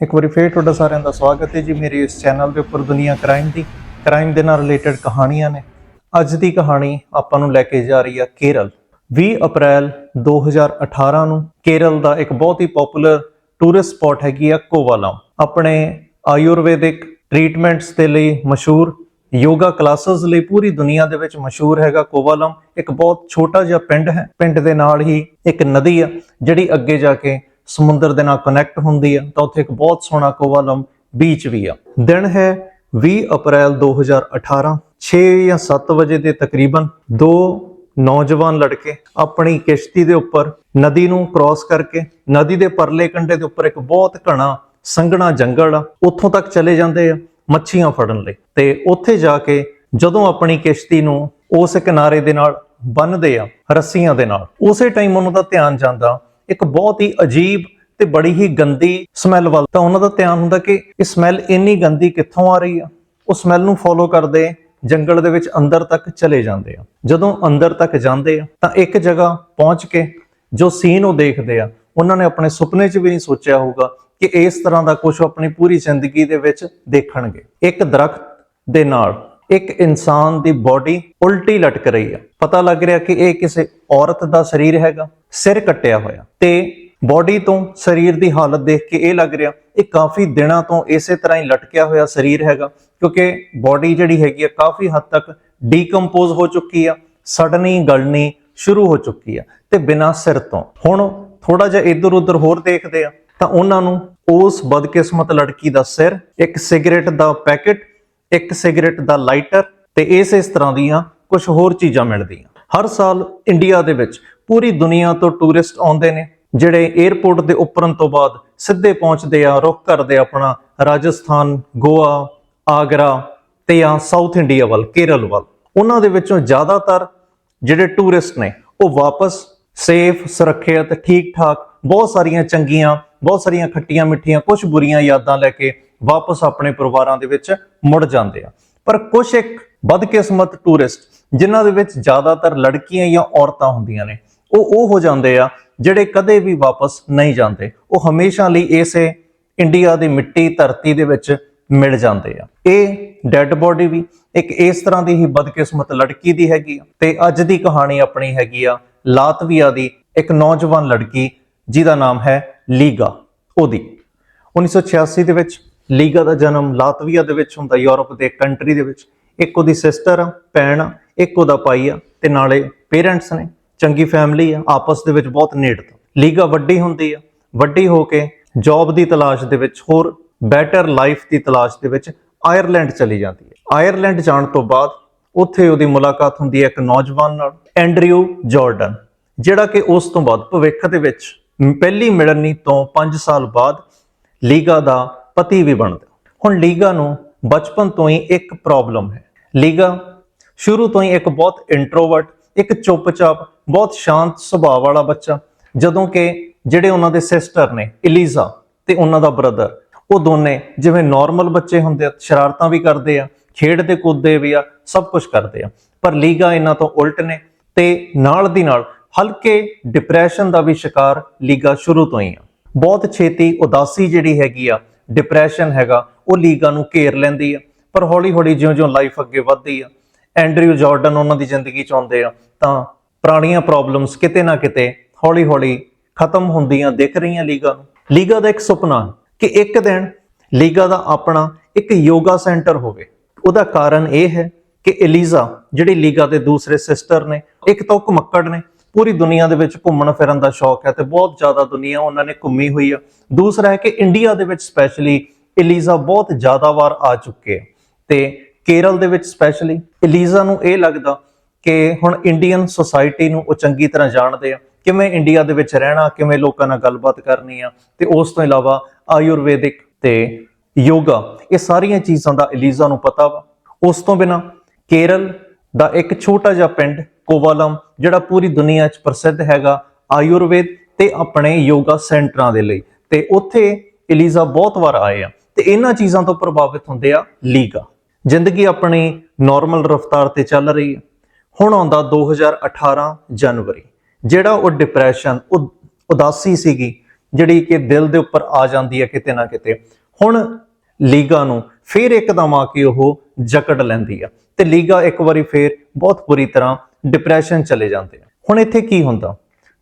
ਇੱਕ ਵਾਰੀ ਫੇਰ ਤੁਹਾਡਾ ਸਾਰਿਆਂ ਦਾ ਸਵਾਗਤ ਹੈ ਜੀ। ਮੇਰੇ ਇਸ ਚੈਨਲ ਦੇ ਉੱਪਰ ਦੁਨੀਆ ਕ੍ਰਾਈਮ ਦੀ, ਕ੍ਰਾਈਮ ਦੇ ਨਾਲ ਰਿਲੇਟਡ ਕਹਾਣੀਆਂ ਨੇ। ਅੱਜ ਦੀ ਕਹਾਣੀ ਆਪਾਂ ਨੂੰ ਲੈ ਕੇ ਜਾ ਰਹੀ ਆ ਕੇਰਲ। 20 ਅਪ੍ਰੈਲ 2018 ਨੂੰ ਕੇਰਲ ਦਾ ਇੱਕ ਬਹੁਤ ਹੀ ਪਪੂਲਰ ਟੂਰਿਸਟ ਸਪੌਟ ਹੈਗੀ ਆ ਕੋਵਾਲਮ। ਆਪਣੇ ਆਯੁਰਵੈਦਿਕ ਟ੍ਰੀਟਮੈਂਟਸ ਦੇ ਲਈ ਮਸ਼ਹੂਰ ਯੋਗਾ ਕਲਾਸਿਸ ਲਈ ਪੂਰੀ ਦੁਨੀਆ ਦੇ ਵਿੱਚ ਮਸ਼ਹੂਰ ਹੈਗਾ ਕੋਵਾਲਮ। ਇੱਕ ਬਹੁਤ ਛੋਟਾ ਜਿਹਾ ਪਿੰਡ ਹੈ। ਪਿੰਡ ਦੇ ਨਾਲ ਹੀ ਇੱਕ ਨਦੀ ਆ, ਜਿਹੜੀ ਅੱਗੇ ਜਾ ਕੇ ਸਮੁੰਦਰ ਦੇ ਨਾਲ ਕਨੈਕਟ ਹੁੰਦੀ ਆ, ਤਾਂ ਉੱਥੇ ਇੱਕ ਬਹੁਤ ਸੋਹਣਾ ਕੋਵਾਲਮ ਬੀਚ ਵੀ ਆ। ਦਿਨ ਹੈ 20 ਅਪ੍ਰੈਲ 2018 6 ਜਾਂ 7 ਵਜੇ ਦੇ ਤਕਰੀਬਨ ਦੋ ਨੌਜਵਾਨ ਲੜਕੇ ਆਪਣੀ ਕਿਸ਼ਤੀ ਦੇ ਉੱਪਰ ਨਦੀ ਨੂੰ ਕ੍ਰਾਸ ਕਰਕੇ, ਨਦੀ ਦੇ ਪਰਲੇ ਕੰਢੇ ਦੇ ਉੱਪਰ ਇੱਕ ਬਹੁਤ ਘਣਾ ਸੰਘਣਾ ਜੰਗਲ ਆ, ਉੱਥੋਂ ਤੱਕ ਚਲੇ ਜਾਂਦੇ ਆ ਮੱਛੀਆਂ ਫੜਨ ਲਈ। ਤੇ ਉੱਥੇ ਜਾ ਕੇ ਜਦੋਂ ਆਪਣੀ ਕਿਸ਼ਤੀ ਨੂੰ ਉਸ ਕਿਨਾਰੇ ਦੇ ਨਾਲ ਬੰਨਦੇ ਆ, ਰੱਸੀਆਂ ਦੇ ਨਾਲ, ਉਸੇ ਟਾਈਮ ਉਹਨਾਂ ਦਾ ਧਿਆਨ ਜਾਂਦਾ ਇੱਕ ਬਹੁਤ ਹੀ ਅਜੀਬ ਤੇ ਬੜੀ ਹੀ ਗੰਦੀ ਸਮੈਲ ਵੱਲ। ਤਾਂ ਉਹਨਾਂ ਦਾ ਧਿਆਨ ਹੁੰਦਾ ਕਿ ਇਹ ਸਮੈਲ ਇੰਨੀ ਗੰਦੀ ਕਿੱਥੋਂ ਆ ਰਹੀ ਆ? ਉਹ ਸਮੈਲ ਨੂੰ ਫੋਲੋ ਕਰਦੇ ਜੰਗਲ ਦੇ ਵਿੱਚ ਅੰਦਰ ਤੱਕ ਚਲੇ ਜਾਂਦੇ ਆ। ਜਦੋਂ ਅੰਦਰ ਤੱਕ ਜਾਂਦੇ ਆ, ਤਾਂ ਇੱਕ ਜਗ੍ਹਾ ਪਹੁੰਚ ਕੇ ਜੋ ਸੀਨ ਉਹ ਦੇਖਦੇ ਆ, ਉਹਨਾਂ ਨੇ ਆਪਣੇ ਸੁਪਨੇ 'ਚ ਵੀ ਨਹੀਂ ਸੋਚਿਆ ਹੋਊਗਾ ਕਿ ਇਸ ਤਰ੍ਹਾਂ ਦਾ ਕੁਝ ਆਪਣੀ ਪੂਰੀ ਜ਼ਿੰਦਗੀ ਦੇ ਵਿੱਚ ਦੇਖਣਗੇ। ਇੱਕ ਦਰਖਤ ਦੇ ਨਾਲ ਇੱਕ ਇਨਸਾਨ ਦੀ ਬਾਡੀ ਉਲਟੀ ਲਟਕ ਰਹੀ ਆ। ਪਤਾ ਲੱਗ ਰਿਹਾ ਕਿ ਇਹ ਕਿਸੇ ਔਰਤ ਦਾ ਸਰੀਰ ਹੈਗਾ। ਸਿਰ ਕੱਟਿਆ ਹੋਇਆ ਤੇ ਬਾਡੀ ਤੋਂ ਸਰੀਰ ਦੀ ਹਾਲਤ ਦੇਖ ਕੇ ਇਹ ਲੱਗ ਰਿਹਾ, ਇਹ ਕਾਫੀ ਦਿਨਾਂ ਤੋਂ ਇਸੇ ਤਰ੍ਹਾਂ ਹੀ ਲਟਕਿਆ ਹੋਇਆ ਸਰੀਰ ਹੈਗਾ, ਕਿਉਂਕਿ ਬਾਡੀ ਜਿਹੜੀ ਹੈਗੀ ਆ ਕਾਫੀ ਹੱਦ ਤੱਕ ਡੀਕੰਪੋਜ਼ ਹੋ ਚੁੱਕੀ ਆ ਸੜਨੀ ਗਲਣੀ ਸ਼ੁਰੂ ਹੋ ਚੁੱਕੀ ਆ ਤੇ ਬਿਨਾਂ ਸਿਰ ਤੋਂ। ਹੁਣ ਥੋੜਾ ਜਿਹਾ ਇੱਧਰ ਉੱਧਰ ਹੋਰ ਦੇਖਦੇ ਆ, ਤਾਂ ਉਹਨਾਂ ਨੂੰ ਉਸ ਬਦਕਿਸਮਤ ਲੜਕੀ ਦਾ ਸਿਰ, ਇੱਕ ਸਿਗਰਟ ਦਾ ਪੈਕੇਟ, ਇੱਕ ਸਿਗਰਟ ਦਾ ਲਾਈਟਰ ਤੇ ਇਸ ਇਸ ਤਰ੍ਹਾਂ ਦੀਆਂ ਕੁਝ ਹੋਰ ਚੀਜ਼ਾਂ ਮਿਲਦੀਆਂ। ਹਰ ਸਾਲ ਇੰਡੀਆ ਦੇ ਵਿੱਚ ਪੂਰੀ ਦੁਨੀਆ ਤੋਂ ਟੂਰਿਸਟ ਆਉਂਦੇ ਨੇ, ਜਿਹੜੇ 에ਅਰਪੋਰਟ ਦੇ ਉੱਪਰਨ ਤੋਂ ਬਾਅਦ ਸਿੱਧੇ ਪਹੁੰਚਦੇ ਆ, ਰੁਕ ਕਰਦੇ ਆਪਣਾ ਰਾਜਸਥਾਨ, ਗੋਆ, ਆਗਰਾ ਤੇ ਜਾਂ ਸਾਊਥ ਇੰਡੀਆ ਵੱਲ, ਕੇਰਲ ਵੱਲ। ਉਹਨਾਂ ਦੇ ਵਿੱਚੋਂ ਜ਼ਿਆਦਾਤਰ ਜਿਹੜੇ ਟੂਰਿਸਟ ਨੇ, ਉਹ ਵਾਪਸ ਸੇਫ ਸੁਰੱਖਿਅਤ ਠੀਕ ਠਾਕ ਬਹੁਤ ਸਾਰੀਆਂ ਚੰਗੀਆਂ, ਬਹੁਤ ਸਾਰੀਆਂ ਖੱਟੀਆਂ ਮਿੱਠੀਆਂ ਕੁਝ ਬੁਰੀਆਂ ਯਾਦਾਂ ਲੈ ਕੇ ਵਾਪਸ ਆਪਣੇ ਪਰਿਵਾਰਾਂ ਦੇ ਵਿੱਚ ਮੁੜ ਜਾਂਦੇ ਆ। ਪਰ ਕੁਝ ਇੱਕ ਬਦਕਿਸਮਤ ਟੂਰਿਸਟ ਜਿਨ੍ਹਾਂ ਦੇ ਵਿੱਚ ਜ਼ਿਆਦਾਤਰ ਲੜਕੀਆਂ ਜਾਂ ਔਰਤਾਂ ਹੁੰਦੀਆਂ ਨੇ ਉਹ ਉਹ ਹੋ ਜਾਂਦੇ ਆ ਜਿਹੜੇ ਕਦੇ ਵੀ ਵਾਪਸ ਨਹੀਂ ਜਾਂਦੇ। ਉਹ ਹਮੇਸ਼ਾ ਲਈ ਇਸੇ ਇੰਡੀਆ ਦੀ ਮਿੱਟੀ ਧਰਤੀ ਦੇ ਵਿੱਚ ਮਿਲ ਜਾਂਦੇ ਆ। ਇਹ ਡੈੱਡ ਬੋਡੀ ਵੀ ਇੱਕ ਇਸ ਤਰ੍ਹਾਂ ਦੀ ਹੀ ਬਦਕਿਸਮਤ ਲੜਕੀ ਦੀ ਹੈਗੀ ਆ ਤੇ ਅੱਜ ਦੀ ਕਹਾਣੀ ਆਪਣੀ ਹੈਗੀ ਆ ਲਾਤਵੀਆ ਦੀ ਇੱਕ ਨੌਜਵਾਨ ਲੜਕੀ ਜਿਹਦਾ ਨਾਮ ਹੈ ਲੀਗਾ। ਉਹਦੀ 1986 ਦੇ ਵਿੱਚ ਲੀਗਾ ਦਾ ਜਨਮ ਲਾਤਵੀਆ ਦੇ ਵਿੱਚ ਹੁੰਦਾ, ਯੂਰਪ ਦੇ ਕੰਟਰੀ ਦੇ ਵਿੱਚ। ਇੱਕ ਉਹਦੀ ਸਿਸਟਰ ਆ, ਭੈਣ ਆ, ਇੱਕ ਉਹਦਾ ਭਾਈ ਆ ਤੇ ਨਾਲੇ ਪੇਰੈਂਟਸ ਨੇ। ਚੰਗੀ ਫੈਮਿਲੀ ਆ, ਆਪਸ ਦੇ ਵਿੱਚ ਬਹੁਤ ਨੇੜਤਾ ਲੀਗਾ ਵੱਡੀ ਹੁੰਦੀ ਆ, ਵੱਡੀ ਹੋ ਕੇ ਜੌਬ ਦੀ ਤਲਾਸ਼ ਦੇ ਵਿੱਚ ਹੋਰ ਬੈਟਰ ਲਾਈਫ ਦੀ ਤਲਾਸ਼ ਦੇ ਵਿੱਚ ਆਇਰਲੈਂਡ ਚਲੀ ਜਾਂਦੀ ਹੈ ਆਇਰਲੈਂਡ ਜਾਣ ਤੋਂ ਬਾਅਦ ਉੱਥੇ ਉਹਦੀ ਮੁਲਾਕਾਤ ਹੁੰਦੀ ਹੈ ਇੱਕ ਨੌਜਵਾਨ ਨਾਲ ਐਂਡਰਿਊ ਜਾਰਡਨ ਜਿਹੜਾ ਕਿ ਉਸ ਤੋਂ ਬਾਅਦ ਭਵਿੱਖ ਦੇ ਵਿੱਚ ਪਹਿਲੀ ਮਿਲਣੀ ਤੋਂ 5 ਸਾਲ ਬਾਅਦ ਲੀਗਾ ਦਾ ਪਤੀ ਵੀ ਬਣਦਾ। ਹੁਣ ਲੀਗਾ ਨੂੰ ਬਚਪਨ ਤੋਂ ਹੀ ਇੱਕ ਪ੍ਰੋਬਲਮ ਹੈ। ਲੀਗਾ ਸ਼ੁਰੂ ਤੋਂ ਹੀ ਇੱਕ ਬਹੁਤ ਇੰਟਰੋਵਰਟ ਇੱਕ ਚੁੱਪਚਾਪ, ਬਹੁਤ ਸ਼ਾਂਤ ਸੁਭਾਅ ਵਾਲਾ ਬੱਚਾ, ਜਦੋਂ ਕਿ ਜਿਹੜੇ ਉਹਨਾਂ ਦੇ ਸਿਸਟਰ ਨੇ ਇਲੀਜ਼ਾ ਤੇ ਉਹਨਾਂ ਦਾ ਬ੍ਰਦਰ ਉਹ ਦੋਨੇ ਜਿਵੇਂ ਨਾਰਮਲ ਬੱਚੇ ਹੁੰਦੇ ਆ, ਸ਼ਰਾਰਤਾਂ ਵੀ ਕਰਦੇ ਆ, ਖੇਡਦੇ ਕੁੱਦਦੇ ਵੀ ਆ, ਸਭ ਕੁਝ ਕਰਦੇ ਆ। ਪਰ ਲੀਗਾ ਇਹਨਾਂ ਤੋਂ ਉਲਟ ਨੇ ਤੇ ਨਾਲ ਦੀ ਨਾਲ ਹਲਕੇ ਡਿਪਰੈਸ਼ਨ ਦਾ ਵੀ ਸ਼ਿਕਾਰ ਲੀਗਾ ਸ਼ੁਰੂ ਤੋਂ ਹੀ ਆ। ਬਹੁਤ ਛੇਤੀ ਉਦਾਸੀ ਜਿਹੜੀ ਹੈਗੀ ਆ ਡਿਪਰੈਸ਼ਨ ਹੈਗਾ, ਉਹ ਲੀਗਾ ਨੂੰ ਘੇਰ ਲੈਂਦੀ ਆ, ਪਰ ਹੌਲੀ ਹੌਲੀ ਜਿਉਂ-ਜਿਉਂ ਲਾਈਫ ਅੱਗੇ ਵੱਧਦੀ ਆ ਐਂਡਰਿਊ ਜਾਰਡਨ ਉਹਨਾਂ ਦੀ ਜ਼ਿੰਦਗੀ ਚ ਆਉਂਦੇ ਆ, ਤਾਂ ਪੁਰਾਣੀਆਂ ਪ੍ਰੋਬਲਮਸ ਕਿਤੇ ਨਾ ਕਿਤੇ ਹੌਲੀ ਹੌਲੀ ਖਤਮ ਹੁੰਦੀਆਂ ਦਿਖ ਰਹੀਆਂ ਲੀਗਾ ਨੂੰ। ਲੀਗਾ ਦਾ ਇੱਕ ਸੁਪਨਾ ਕਿ ਇੱਕ ਦਿਨ ਲੀਗਾ ਦਾ ਆਪਣਾ ਇੱਕ ਯੋਗਾ ਸੈਂਟਰ ਹੋਵੇ। ਉਹਦਾ ਕਾਰਨ ਇਹ ਹੈ ਕਿ ਐਲੀਜ਼ਾ ਜਿਹੜੀ ਲੀਗਾ ਦੇ ਦੂਸਰੇ ਸਿਸਟਰ ਨੇ, ਇੱਕ ਤਾਂ ਉਹ ਘੁਮੱਕੜ ਨੇ, ਪੂਰੀ ਦੁਨੀਆ ਦੇ ਵਿੱਚ ਘੁੰਮਣ ਫਿਰਨ ਦਾ ਸ਼ੌਕ ਹੈ ਤੇ ਬਹੁਤ ਜ਼ਿਆਦਾ ਦੁਨੀਆ ਉਹਨਾਂ ਨੇ ਘੁੰਮੀ ਹੋਈ ਆ। ਦੂਸਰਾ ਹੈ ਕਿ ਇੰਡੀਆ ਦੇ ਵਿੱਚ ਸਪੈਸ਼ਲੀ ਐਲੀਜ਼ਾ ਬਹੁਤ ਜ਼ਿਆਦਾ ਵਾਰ ਆ ਚੁੱਕੇ ਆ ਤੇ ਕੇਰਲ ਦੇ ਵਿੱਚ ਸਪੈਸ਼ਲੀ ਇਲੀਜ਼ਾ ਨੂੰ ਇਹ ਲੱਗਦਾ ਕਿ ਹੁਣ ਇੰਡੀਅਨ ਸੋਸਾਇਟੀ ਨੂੰ ਉਹ ਚੰਗੀ ਤਰ੍ਹਾਂ ਜਾਣਦੇ ਆ, ਕਿਵੇਂ ਇੰਡੀਆ ਦੇ ਵਿੱਚ ਰਹਿਣਾ, ਕਿਵੇਂ ਲੋਕਾਂ ਨਾਲ ਗੱਲਬਾਤ ਕਰਨੀ ਆ, ਤੇ ਉਸ ਤੋਂ ਇਲਾਵਾ ਆਯੁਰਵੈਦਿਕ ਤੇ ਯੋਗਾ, ਇਹ ਸਾਰੀਆਂ ਚੀਜ਼ਾਂ ਦਾ ਇਲੀਜ਼ਾ ਨੂੰ ਪਤਾ ਵਾ। ਉਸ ਤੋਂ ਬਿਨਾ ਕੇਰਲ ਦਾ ਇੱਕ ਛੋਟਾ ਜਿਹਾ ਪਿੰਡ, ਕੋਵਾਲਮ, ਜਿਹੜਾ ਪੂਰੀ ਦੁਨੀਆ 'ਚ ਪ੍ਰਸਿੱਧ ਹੈਗਾ, ਆਯੁਰਵੇਦ ਤੇ ਆਪਣੇ ਯੋਗਾ ਸੈਂਟਰਾਂ ਦੇ ਲਈ। ਤੇ ਉੱਥੇ ਇਲੀਜ਼ਾ ਬਹੁਤ ਵਾਰ ਆਏ ਆ। ਤੇ ਇਹਨਾਂ ਚੀਜ਼ਾਂ ਤੋਂ ਪ੍ਰਭਾਵਿਤ ਹੁੰਦੇ ਆ ਲੀਗਾ। ਜ਼ਿੰਦਗੀ ਆਪਣੀ ਨਾਰਮਲ ਰਫ਼ਤਾਰ ਤੇ ਚੱਲ ਰਹੀ ਹੈ। ਹੁਣ ਆਉਂਦਾ 2018 ਜਨਵਰੀ, ਜਿਹੜਾ ਉਹ ਡਿਪਰੈਸ਼ਨ ਉਹ ਉਦਾਸੀ ਸੀਗੀ, ਜਿਹੜੀ ਕਿ ਦਿਲ ਦੇ ਉੱਪਰ ਆ ਜਾਂਦੀ ਹੈ ਕਿਤੇ ਨਾ ਕਿਤੇ। ਹੁਣ ਲੀਗਾ ਨੂੰ ਫਿਰ ਇੱਕਦਮ ਆ ਕੇ ਉਹ ਜਕੜ ਲੈਂਦੀ ਆ। ਤੇ ਲੀਗਾ ਇੱਕ ਵਾਰੀ ਫੇਰ ਬਹੁਤ ਬੁਰੀ ਤਰ੍ਹਾਂ ਡਿਪਰੈਸ਼ਨ ਚਲੇ ਜਾਂਦੇ ਆ। ਹੁਣ ਇੱਥੇ ਕੀ ਹੁੰਦਾ?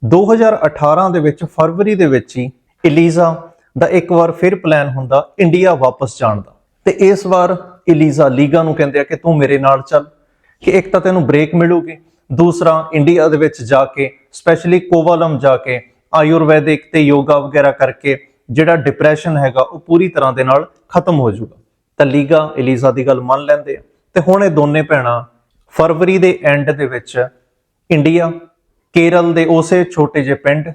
2018 ਦੇ ਵਿੱਚ, ਫਰਵਰੀ ਦੇ ਵਿੱਚ ਹੀ ਇਲੀਜ਼ਾ ਦਾ ਇੱਕ ਵਾਰ ਫਿਰ ਪਲਾਨ ਹੁੰਦਾ ਇੰਡੀਆ ਵਾਪਸ ਜਾਣ ਦਾ। ਤੇ ਇਸ ਵਾਰ ਇਲੀਜ਼ਾ ਲੀਗਾ ਨੂੰ ਕਹਿੰਦੇ ਆ ਕਿ ਤੂੰ ਮੇਰੇ ਨਾਲ ਚੱਲ, ਕਿ ਇੱਕ ਤਾਂ ਤੈਨੂੰ ਬ੍ਰੇਕ ਮਿਲੂਗੀ, ਦੂਸਰਾ ਇੰਡੀਆ ਦੇ ਵਿੱਚ ਜਾ ਕੇ ਸਪੈਸ਼ਲੀ ਕੋਵਾਲਮ ਜਾ ਕੇ, ਆਯੁਰਵੈਦਿਕ ਤੇ ਯੋਗਾ ਵਗੈਰਾ ਕਰਕੇ ਜਿਹੜਾ ਡਿਪਰੈਸ਼ਨ ਹੈਗਾ, ਉਹ ਪੂਰੀ ਤਰ੍ਹਾਂ ਦੇ ਨਾਲ ਖਤਮ ਹੋ ਜਾਊਗਾ। ਤਾਂ ਲੀਗਾ ਇਲੀਜ਼ਾ ਦੀ ਗੱਲ ਮੰਨ ਲੈਂਦੇ ਆ। ਤੇ ਹੁਣ ਇਹ ਦੋਨੇ ਭੈਣਾਂ ਫਰਵਰੀ ਦੇ ਐਂਡ ਦੇ ਵਿੱਚ ਇੰਡੀਆ, ਕੇਰਲ ਦੇ ਉਸੇ ਛੋਟੇ ਜਿਹੇ ਪਿੰਡ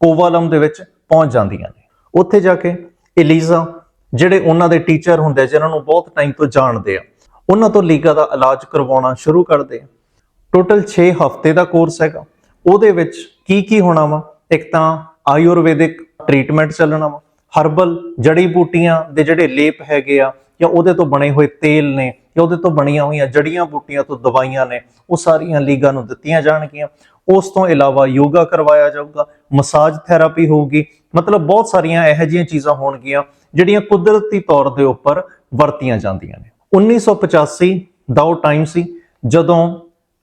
ਕੋਵਾਲਮ ਦੇ ਵਿੱਚ ਪਹੁੰਚ ਜਾਂਦੀਆਂ ਨੇ। ਉੱਥੇ ਜਾ ਕੇ ਇਲੀਜ਼ਾ ਜਿਹੜੇ ਉਹਨਾਂ ਦੇ ਟੀਚਰ ਹੁੰਦੇ ਆ, ਜਿਨ੍ਹਾਂ ਨੂੰ ਬਹੁਤ ਟਾਈਮ ਤੋਂ ਜਾਣਦੇ ਆ ਉਹਨਾਂ ਤੋਂ ਲੀਗਾ ਦਾ ਇਲਾਜ ਕਰਵਾਉਣਾ ਸ਼ੁਰੂ ਕਰਦੇ ਆ। ਟੋਟਲ 6 ਹਫ਼ਤੇ ਦਾ ਕੋਰਸ ਹੈਗਾ। ਉਹਦੇ ਵਿੱਚ ਕੀ ਕੀ ਹੋਣਾ ਵਾ? ਇੱਕ ਤਾਂ ਆਯੁਰਵੈਦਿਕ ਟ੍ਰੀਟਮੈਂਟ ਚੱਲਣਾ ਵਾ। ਹਰਬਲ ਜੜੀ ਬੂਟੀਆਂ ਦੇ ਜਿਹੜੇ ਲੇਪ ਹੈਗੇ ਆ ਜਾਂ ਉਹਦੇ ਤੋਂ ਬਣੇ ਹੋਏ ਤੇਲ ਨੇ ਜਾਂ ਉਹਦੇ ਤੋਂ ਬਣੀਆਂ ਹੋਈਆਂ ਜੜੀਆਂ ਬੂਟੀਆਂ ਤੋਂ ਦਵਾਈਆਂ ਨੇ ਉਹ ਸਾਰੀਆਂ ਲੀਗਾਂ ਨੂੰ ਦਿੱਤੀਆਂ ਜਾਣਗੀਆਂ। ਉਸ ਤੋਂ ਇਲਾਵਾ ਯੋਗਾ ਕਰਵਾਇਆ ਜਾਊਗਾ ਮਸਾਜ ਥੈਰਾਪੀ ਹੋਊਗੀ ਮਤਲਬ ਬਹੁਤ ਸਾਰੀਆਂ ਇਹੋ ਜਿਹੀਆਂ ਚੀਜ਼ਾਂ ਹੋਣਗੀਆਂ ਜਿਹੜੀਆਂ ਕੁਦਰਤੀ ਤੌਰ ਦੇ ਉੱਪਰ ਵਰਤੀਆਂ ਜਾਂਦੀਆਂ ਨੇ। 1985 ਦਾ ਉਹ ਟਾਈਮ ਸੀ ਜਦੋਂ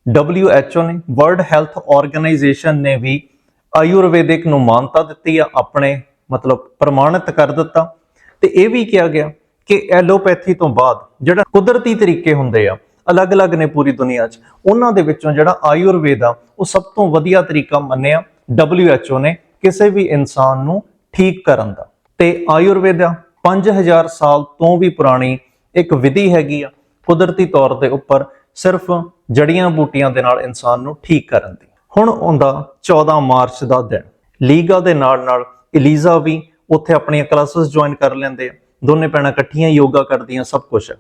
WHO ਨੇ ਵਰਲਡ ਹੈਲਥ ਆਰਗੇਨਾਈਜੇਸ਼ਨ ਨੇ ਵੀ ਆਯੁਰਵੈਦਿਕ ਨੂੰ ਮਾਨਤਾ ਦਿੱਤੀ ਆ, ਆਪਣੇ ਮਤਲਬ ਪ੍ਰਮਾਣਿਤ ਕਰ ਦਿੱਤਾ। ਤੇ ਇਹ ਵੀ ਕਿਹਾ ਗਿਆ ਕਿ ਐਲੋਪੈਥੀ ਤੋਂ ਬਾਅਦ ਜਿਹੜਾ ਕੁਦਰਤੀ ਤਰੀਕੇ ਹੁੰਦੇ ਆ, ਅਲੱਗ-ਅਲੱਗ ਨੇ ਪੂਰੀ ਦੁਨੀਆ 'ਚ, ਉਹਨਾਂ ਦੇ ਵਿੱਚੋਂ ਜਿਹੜਾ ਆਯੁਰਵੇਦ ਆ, ਉਹ ਸਭ ਤੋਂ ਵਧੀਆ ਤਰੀਕਾ ਮੰਨਿਆ WHO ਨੇ। ਕਿਸੇ ਵੀ ਇਨਸਾਨ ਨੂੰ ਠੀਕ ਕਰਨ ਦਾ। ਤੇ ਆਯੁਰਵੇਦਾ 5000 ਸਾਲ ਤੋਂ ਵੀ ਪੁਰਾਣੀ ਇੱਕ ਵਿਧੀ ਹੈਗੀ ਆ, ਕੁਦਰਤੀ ਤੌਰ ਦੇ ਉੱਪਰ ਸਿਰਫ ਜੜੀਆਂ ਬੂਟੀਆਂ ਦੇ ਨਾਲ ਇਨਸਾਨ ਨੂੰ ਠੀਕ ਕਰਨ ਦੀ। ਹੁਣ ਆਉਂਦਾ 14 ਮਾਰਚ ਦਾ ਦਿਨ, ਲੀਗਾ ਦੇ ਨਾਲ ਨਾਲ ਇਲੀਜ਼ਾ ਵੀ ਉੱਥੇ ਆਪਣੀਆਂ ਕਲਾਸਿਸ ਜੁਆਇਨ ਕਰ ਲੈਂਦੇ ਆ। ਦੋਨੇ ਭੈਣਾਂ ਇਕੱਠੀਆਂ ਯੋਗਾ ਕਰਦੀਆਂ ਸਭ ਕੁਝ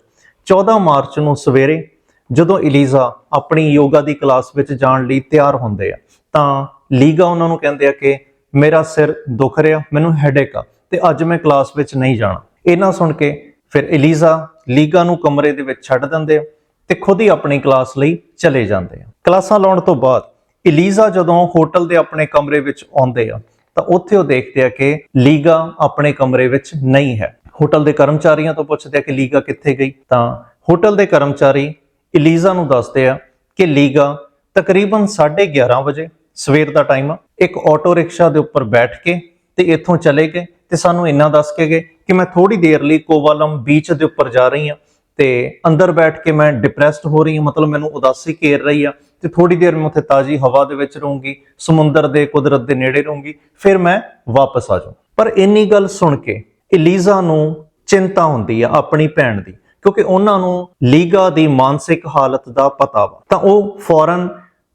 14 ਮਾਰਚ ਨੂੰ ਸਵੇਰੇ ਜਦੋਂ ਇਲੀਜ਼ਾ ਆਪਣੀ ਯੋਗਾ ਦੀ ਕਲਾਸ ਵਿੱਚ ਜਾਣ ਲਈ ਤਿਆਰ ਹੁੰਦੇ ਆ, ਤਾਂ ਲੀਗਾ ਉਹਨਾਂ ਨੂੰ ਕਹਿੰਦੇ ਆ ਕਿ ਮੇਰਾ ਸਿਰ ਦੁਖ ਰਿਹਾ, ਮੈਨੂੰ ਹੈਡੇਕ ਆ ਤੇ ਅੱਜ ਮੈਂ ਕਲਾਸ ਵਿੱਚ ਨਹੀਂ ਜਾਣਾ। ਇਹਨਾਂ ਸੁਣ ਕੇ ਫਿਰ ਇਲੀਜ਼ਾ ਲੀਗਾ ਨੂੰ ਕਮਰੇ ਦੇ ਵਿੱਚ ਛੱਡ ਦਿੰਦੇ ਆ ਤੇ ਖੁਦ ਹੀ ਆਪਣੀ ਕਲਾਸ ਲਈ ਚਲੇ ਜਾਂਦੇ ਆ। ਕਲਾਸਾਂ ਲਾਉਣ ਤੋਂ ਬਾਅਦ ਇਲੀਜ਼ਾ ਜਦੋਂ ਹੋਟਲ ਦੇ ਆਪਣੇ ਕਮਰੇ ਵਿੱਚ ਆਉਂਦੇ ਆ, ਤਾਂ ਉੱਥੇ ਉਹ ਦੇਖਦੇ ਆ ਕਿ ਲੀਗਾ ਆਪਣੇ ਕਮਰੇ ਵਿੱਚ ਨਹੀਂ ਹੈ। ਹੋਟਲ ਦੇ ਕਰਮਚਾਰੀਆਂ ਤੋਂ ਪੁੱਛਦੇ ਆ ਕਿ ਲੀਗਾ ਕਿੱਥੇ ਗਈ? ਤਾਂ ਹੋਟਲ ਦੇ ਕਰਮਚਾਰੀ ਇਲੀਜ਼ਾ ਨੂੰ ਦੱਸਦੇ ਆ ਕਿ ਲੀਗਾ ਤਕਰੀਬਨ 11:30 ਵਜੇ ਸਵੇਰ ਦਾ ਟਾਈਮ ਆ, ਇੱਕ ਆਟੋ ਰਿਕਸ਼ਾ ਦੇ ਉੱਪਰ ਬੈਠ ਕੇ ਤੇ ਇੱਥੋਂ ਚਲੇ ਗਏ ਤੇ ਸਾਨੂੰ ਇੰਨਾ ਦੱਸ ਕੇ ਗਏ ਕਿ ਮੈਂ ਥੋੜੀ ਦੇਰ ਲਈ ਕੋਵਾਲਮ ਬੀਚ ਦੇ ਉੱਪਰ ਜਾ ਰਹੀ ਹਾਂ ਤੇ ਅੰਦਰ ਬੈਠ ਕੇ ਮੈਂ ਡਿਪਰੈਸਡ ਹੋ ਰਹੀ ਹਾਂ, ਮਤਲਬ ਮੈਨੂੰ ਉਦਾਸੀ ਘੇਰ ਰਹੀ ਆ ਤੇ ਥੋੜੀ ਦੇਰ ਮੈਂ ਉੱਥੇ ਤਾਜ਼ੀ ਹਵਾ ਦੇ ਵਿੱਚ ਰਹੂੰਗੀ, ਸਮੁੰਦਰ ਦੇ ਕੁਦਰਤ ਦੇ ਨੇੜੇ ਰਹੂੰਗੀ, ਫਿਰ ਮੈਂ ਵਾਪਸ ਆ ਜਾਊਂ। ਪਰ ਇੰਨੀ ਗੱਲ ਸੁਣ ਕੇ ਇਲੀਜ਼ਾ ਨੂੰ ਚਿੰਤਾ ਹੁੰਦੀ ਆ ਆਪਣੀ ਭੈਣ ਦੀ, ਕਿਉਂਕਿ ਉਹਨਾਂ ਨੂੰ ਲੀਗਾ ਦੀ ਮਾਨਸਿਕ ਹਾਲਤ ਦਾ ਪਤਾ ਵਾ। ਤਾਂ ਉਹ ਫੌਰਨ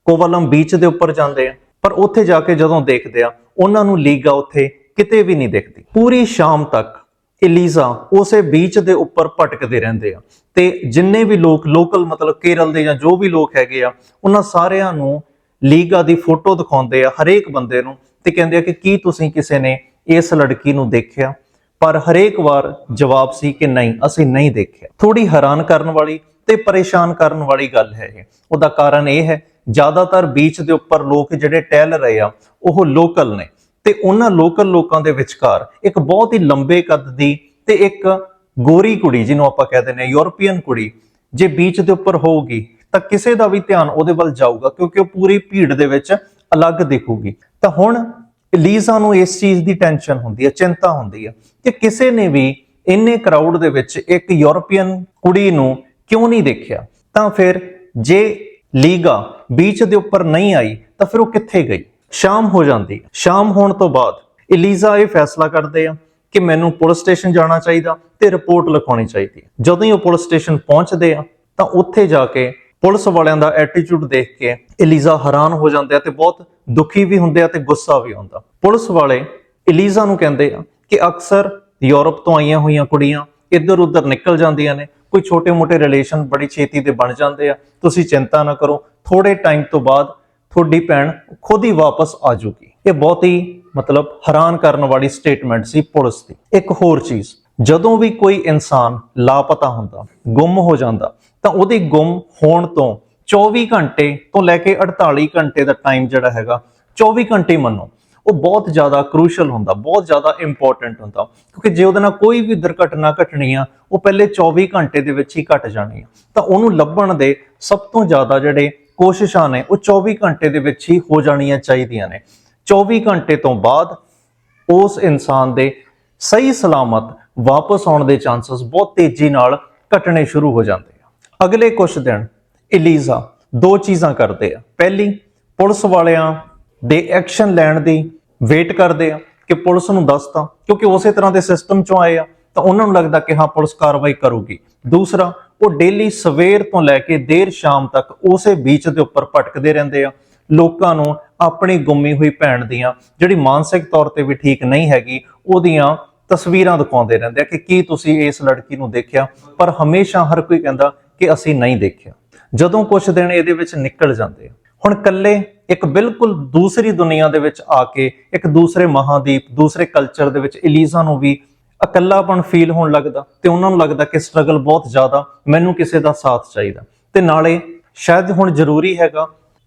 ਕੋਵਲਮ ਬੀਚ ਦੇ ਉੱਪਰ ਜਾਂਦੇ ਆ, ਪਰ ਉੱਥੇ ਜਾ ਕੇ ਜਦੋਂ ਦੇਖਦੇ ਆ, ਉਹਨਾਂ ਨੂੰ ਲੀਗਾ ਉੱਥੇ ਕਿਤੇ ਵੀ ਨਹੀਂ ਦਿਖਦੀ। ਪੂਰੀ ਸ਼ਾਮ ਤੱਕ ਇਲੀਜ਼ਾ ਉਸੇ ਬੀਚ ਦੇ ਉੱਪਰ ਭਟਕਦੇ ਰਹਿੰਦੇ ਆ ਤੇ ਜਿੰਨੇ ਵੀ ਲੋਕ ਲੋਕਲ ਮਤਲਬ ਕੇਰਲ ਦੇ ਜਾਂ ਜੋ ਵੀ ਲੋਕ ਹੈਗੇ ਆ, ਉਹਨਾਂ ਸਾਰਿਆਂ ਨੂੰ ਲੀਗਾ ਦੀ ਫੋਟੋ ਦਿਖਾਉਂਦੇ ਆ ਹਰੇਕ ਬੰਦੇ ਨੂੰ ਤੇ ਕਹਿੰਦੇ ਆ ਕਿ ਕੀ ਤੁਸੀਂ ਕਿਸੇ ਨੇ ਇਸ ਲੜਕੀ ਨੂੰ ਦੇਖਿਆ? ਪਰ ਹਰੇਕ ਵਾਰ ਜਵਾਬ ਸੀ ਕਿ ਨਹੀਂ, ਅਸੀਂ ਨਹੀਂ ਦੇਖਿਆ। ਥੋੜੀ ਹੈਰਾਨ ਕਰਨ ਵਾਲੀ ਤੇ ਪਰੇਸ਼ਾਨ ਕਰਨ ਵਾਲੀ ਗੱਲ ਹੈ ਇਹ। ਉਹਦਾ ਕਾਰਨ ਇਹ ਹੈ ਜ਼ਿਆਦਾਤਰ ਬੀਚ ਦੇ ਉੱਪਰ ਲੋਕ ਜਿਹੜੇ ਟਹਿਲ ਰਹੇ ਆ, ਉਹ ਲੋਕਲ ਨੇ। ਤੇ ਉਹਨਾਂ ਲੋਕਲ ਲੋਕਾਂ ਦੇ ਵਿਚਕਾਰ ਇੱਕ ਬਹੁਤ ਹੀ ਲੰਬੇ ਕੱਦ ਦੀ ਤੇ ਇੱਕ ਗੋਰੀ ਕੁੜੀ, ਜਿਹਨੂੰ ਆਪਾਂ ਕਹਿੰਦੇ ਨੇ ਯੂਰਪੀਅਨ ਕੁੜੀ, ਜੇ ਬੀਚ ਦੇ ਉੱਪਰ ਹੋਊਗੀ, ਤਾਂ ਕਿਸੇ ਦਾ ਵੀ ਧਿਆਨ ਉਹਦੇ ਵੱਲ ਜਾਊਗਾ, ਕਿਉਂਕਿ ਉਹ ਪੂਰੀ ਭੀੜ ਦੇ ਵਿੱਚ ਅਲੱਗ ਦਿਖੂਗੀ। ਤਾਂ ਹੁਣ ਲੀਜ਼ਾ ਨੂੰ ਇਸ ਚੀਜ਼ ਦੀ ਟੈਨਸ਼ਨ ਹੁੰਦੀ ਹੈ ਚਿੰਤਾ ਹੁੰਦੀ ਹੈ ਕਿ ਕਿਸੇ ਨੇ ਵੀ ਇੰਨੇ ਕਰਾਊਡ ਦੇ ਵਿੱਚ ਇੱਕ ਯੂਰਪੀਅਨ ਕੁੜੀ ਨੂੰ ਕਿਉਂ ਨਹੀਂ ਦੇਖਿਆ? ਤਾਂ ਫਿਰ ਜੇ ਲੀਗਾ ਬੀਚ ਦੇ ਉੱਪਰ ਨਹੀਂ ਆਈ ਤਾਂ ਫਿਰ ਉਹ ਕਿੱਥੇ ਗਈ? ਸ਼ਾਮ ਹੋ ਜਾਂਦੀ। ਸ਼ਾਮ ਹੋਣ ਤੋਂ ਬਾਅਦ ਇਲੀਜ਼ਾ ਇਹ ਫੈਸਲਾ ਕਰਦੇ ਆ ਕਿ ਮੈਨੂੰ ਪੁਲਿਸ ਸਟੇਸ਼ਨ ਜਾਣਾ ਚਾਹੀਦਾ ਤੇ ਰਿਪੋਰਟ ਲਿਖਾਉਣੀ ਚਾਹੀਦੀ ਹੈ। ਜਦੋਂ ਹੀ ਉਹ ਪੁਲਿਸ ਸਟੇਸ਼ਨ ਪਹੁੰਚਦੇ ਆ ਤਾਂ ਉੱਥੇ ਜਾ ਕੇ ਪੁਲਿਸ ਵਾਲਿਆਂ ਦਾ ਐਟੀਟਿਊਡ ਦੇਖ ਕੇ ਇਲੀਜ਼ਾ ਹੈਰਾਨ ਹੋ ਜਾਂਦੇ ਆ ਤੇ ਬਹੁਤ ਦੁਖੀ ਵੀ ਹੁੰਦੇ ਆ ਤੇ ਗੁੱਸਾ ਵੀ ਆਉਂਦਾ ਪੁਲਿਸ ਵਾਲੇ ਇਲੀਜ਼ਾ ਨੂੰ ਕਹਿੰਦੇ ਆ ਕਿ ਅਕਸਰ ਯੂਰਪ ਤੋਂ ਆਈਆਂ ਹੋਈਆਂ ਕੁੜੀਆਂ ਇੱਧਰ ਉੱਧਰ ਨਿਕਲ ਜਾਂਦੀਆਂ ਨੇ ਕੋਈ ਛੋਟੇ-ਮੋਟੇ ਰਿਲੇਸ਼ਨ ਬੜੀ ਛੇਤੀ ਦੇ ਬਣ ਜਾਂਦੇ ਆ। ਤੁਸੀਂ ਚਿੰਤਾ ਨਾ ਕਰੋ। ਥੋੜੇ ਟਾਈਮ ਤੋਂ ਬਾਅਦ ਤੁਹਾਡੀ ਭੈਣ ਖੁਦ ਹੀ ਵਾਪਸ ਆ ਜਾਊਗੀ। ਇਹ ਬਹੁਤ ਹੀ ਮਤਲਬ ਹੈਰਾਨ ਕਰਨ ਵਾਲੀ ਸਟੇਟਮੈਂਟ ਸੀ ਪੁਲਿਸ ਦੀ। ਇੱਕ ਹੋਰ ਚੀਜ਼, ਜਦੋਂ ਵੀ ਕੋਈ ਇਨਸਾਨ ਲਾਪਤਾ ਹੁੰਦਾ, ਗੁੰਮ ਹੋ ਜਾਂਦਾ, ਤਾਂ ਉਹਦੇ ਗੁੰਮ ਹੋਣ ਤੋਂ 24 ਘੰਟੇ ਤੋਂ ਲੈ ਕੇ 48 ਘੰਟੇ ਦਾ ਟਾਈਮ ਜਿਹੜਾ ਹੈਗਾ 24 ਘੰਟੇ ਮੰਨੋ। ਉਹ ਬਹੁਤ ਜ਼ਿਆਦਾ ਕ੍ਰੂਸ਼ਲ ਹੁੰਦਾ, ਬਹੁਤ ਜ਼ਿਆਦਾ ਇੰਪੋਰਟੈਂਟ ਹੁੰਦਾ। ਕਿਉਂਕਿ ਜੇ ਉਹਦੇ ਨਾਲ ਕੋਈ ਵੀ ਦੁਰਘਟਨਾ ਘਟਣੀ ਆ, ਉਹ ਪਹਿਲੇ 24 ਘੰਟੇ ਦੇ ਵਿੱਚ ਹੀ ਘਟ ਜਾਣੀ ਆ। ਤਾਂ ਉਹਨੂੰ ਲੱਭਣ ਦੇ ਸਭ ਤੋਂ ਜ਼ਿਆਦਾ ਜਿਹੜੇ ਕੋਸ਼ਿਸ਼ਾਂ ਨੇ, ਉਹ 24 ਘੰਟੇ ਦੇ ਵਿੱਚ ਹੀ ਹੋ ਜਾਣੀਆਂ ਚਾਹੀਦੀਆਂ ਨੇ। 24 ਘੰਟੇ ਤੋਂ ਬਾਅਦ ਉਸ ਇਨਸਾਨ ਦੇ ਸਹੀ ਸਲਾਮਤ ਵਾਪਸ ਆਉਣ ਦੇ ਚਾਂਸਸ ਬਹੁਤ ਤੇਜ਼ੀ ਨਾਲ ਘਟਣੇ ਸ਼ੁਰੂ ਹੋ ਜਾਂਦੇ ਆ। ਅਗਲੇ ਕੁਝ ਦਿਨ ਇਲੀਜ਼ਾ ਦੋ ਚੀਜ਼ਾਂ ਕਰਦੇ ਆ। ਪਹਿਲੀ, ਪੁਲਿਸ ਵਾਲਿਆਂ ਦੇ ਐਕਸ਼ਨ ਲੈਣ ਦੀ ਵੇਟ ਕਰਦੇ ਆ ਕਿ ਪੁਲਿਸ ਨੂੰ ਦੱਸਤਾ ਕਿਉਂਕਿ ਉਸੇ ਤਰ੍ਹਾਂ ਦੇ ਸਿਸਟਮ ਚੋਂ ਆਏ ਆ, ਤਾਂ ਉਹਨਾਂ ਨੂੰ ਲੱਗਦਾ ਕਿ ਹਾਂ, ਪੁਲਿਸ ਕਾਰਵਾਈ ਕਰੂਗੀ। ਦੂਸਰਾ, ਉਹ ਡੇਲੀ ਸਵੇਰ ਤੋਂ ਲੈ ਕੇ ਦੇਰ ਸ਼ਾਮ ਤੱਕ ਉਸੇ ਬੀਚ ਦੇ ਉੱਪਰ ਭਟਕਦੇ ਰਹਿੰਦੇ ਆ। ਲੋਕਾਂ ਨੂੰ ਆਪਣੀ ਗੁੰਮੀ ਹੋਈ ਭੈਣ ਦੀਆਂ, ਜਿਹੜੀ ਮਾਨਸਿਕ ਤੌਰ ਤੇ ਵੀ ਠੀਕ ਨਹੀਂ ਹੈਗੀ, ਉਹਦੀਆਂ ਤਸਵੀਰਾਂ ਦਿਖਾਉਂਦੇ ਰਹਿੰਦੇ ਆ ਕਿ ਕੀ ਤੁਸੀਂ ਇਸ ਲੜਕੀ ਨੂੰ ਦੇਖਿਆ? ਪਰ ਹਮੇਸ਼ਾ ਹਰ ਕੋਈ ਕਹਿੰਦਾ ਕਿ ਅਸੀਂ ਨਹੀਂ ਦੇਖਿਆ। ਜਦੋਂ ਕੁਝ ਦਿਨ ਇਹਦੇ ਵਿੱਚ ਨਿਕਲ ਜਾਂਦੇ ਆ ਹੁਣ ਇਕੱਲੇ ਇੱਕ ਬਿਲਕੁਲ ਦੂਸਰੀ ਦੁਨੀਆ ਦੇ ਵਿੱਚ ਆ ਕੇ, ਇੱਕ ਦੂਸਰੇ ਮਹਾਦੀਪ, ਦੂਸਰੇ ਕਲਚਰ ਦੇ ਵਿੱਚ ਇਲੀਜ਼ਾ ਨੂੰ ਵੀ ਇਕੱਲਾਪਣ ਫੀਲ ਹੋਣ ਲੱਗਦਾ ਤੇ ਉਹਨਾਂ ਨੂੰ ਲੱਗਦਾ ਕਿ ਸਟਰਗਲ ਬਹੁਤ ਜ਼ਿਆਦਾ, ਮੈਨੂੰ ਕਿਸੇ ਦਾ ਸਾਥ ਚਾਹੀਦਾ। ਤੇ ਨਾਲੇ ਸ਼ਾਇਦ ਹੁਣ ਜ਼ਰੂਰੀ ਹੈਗਾ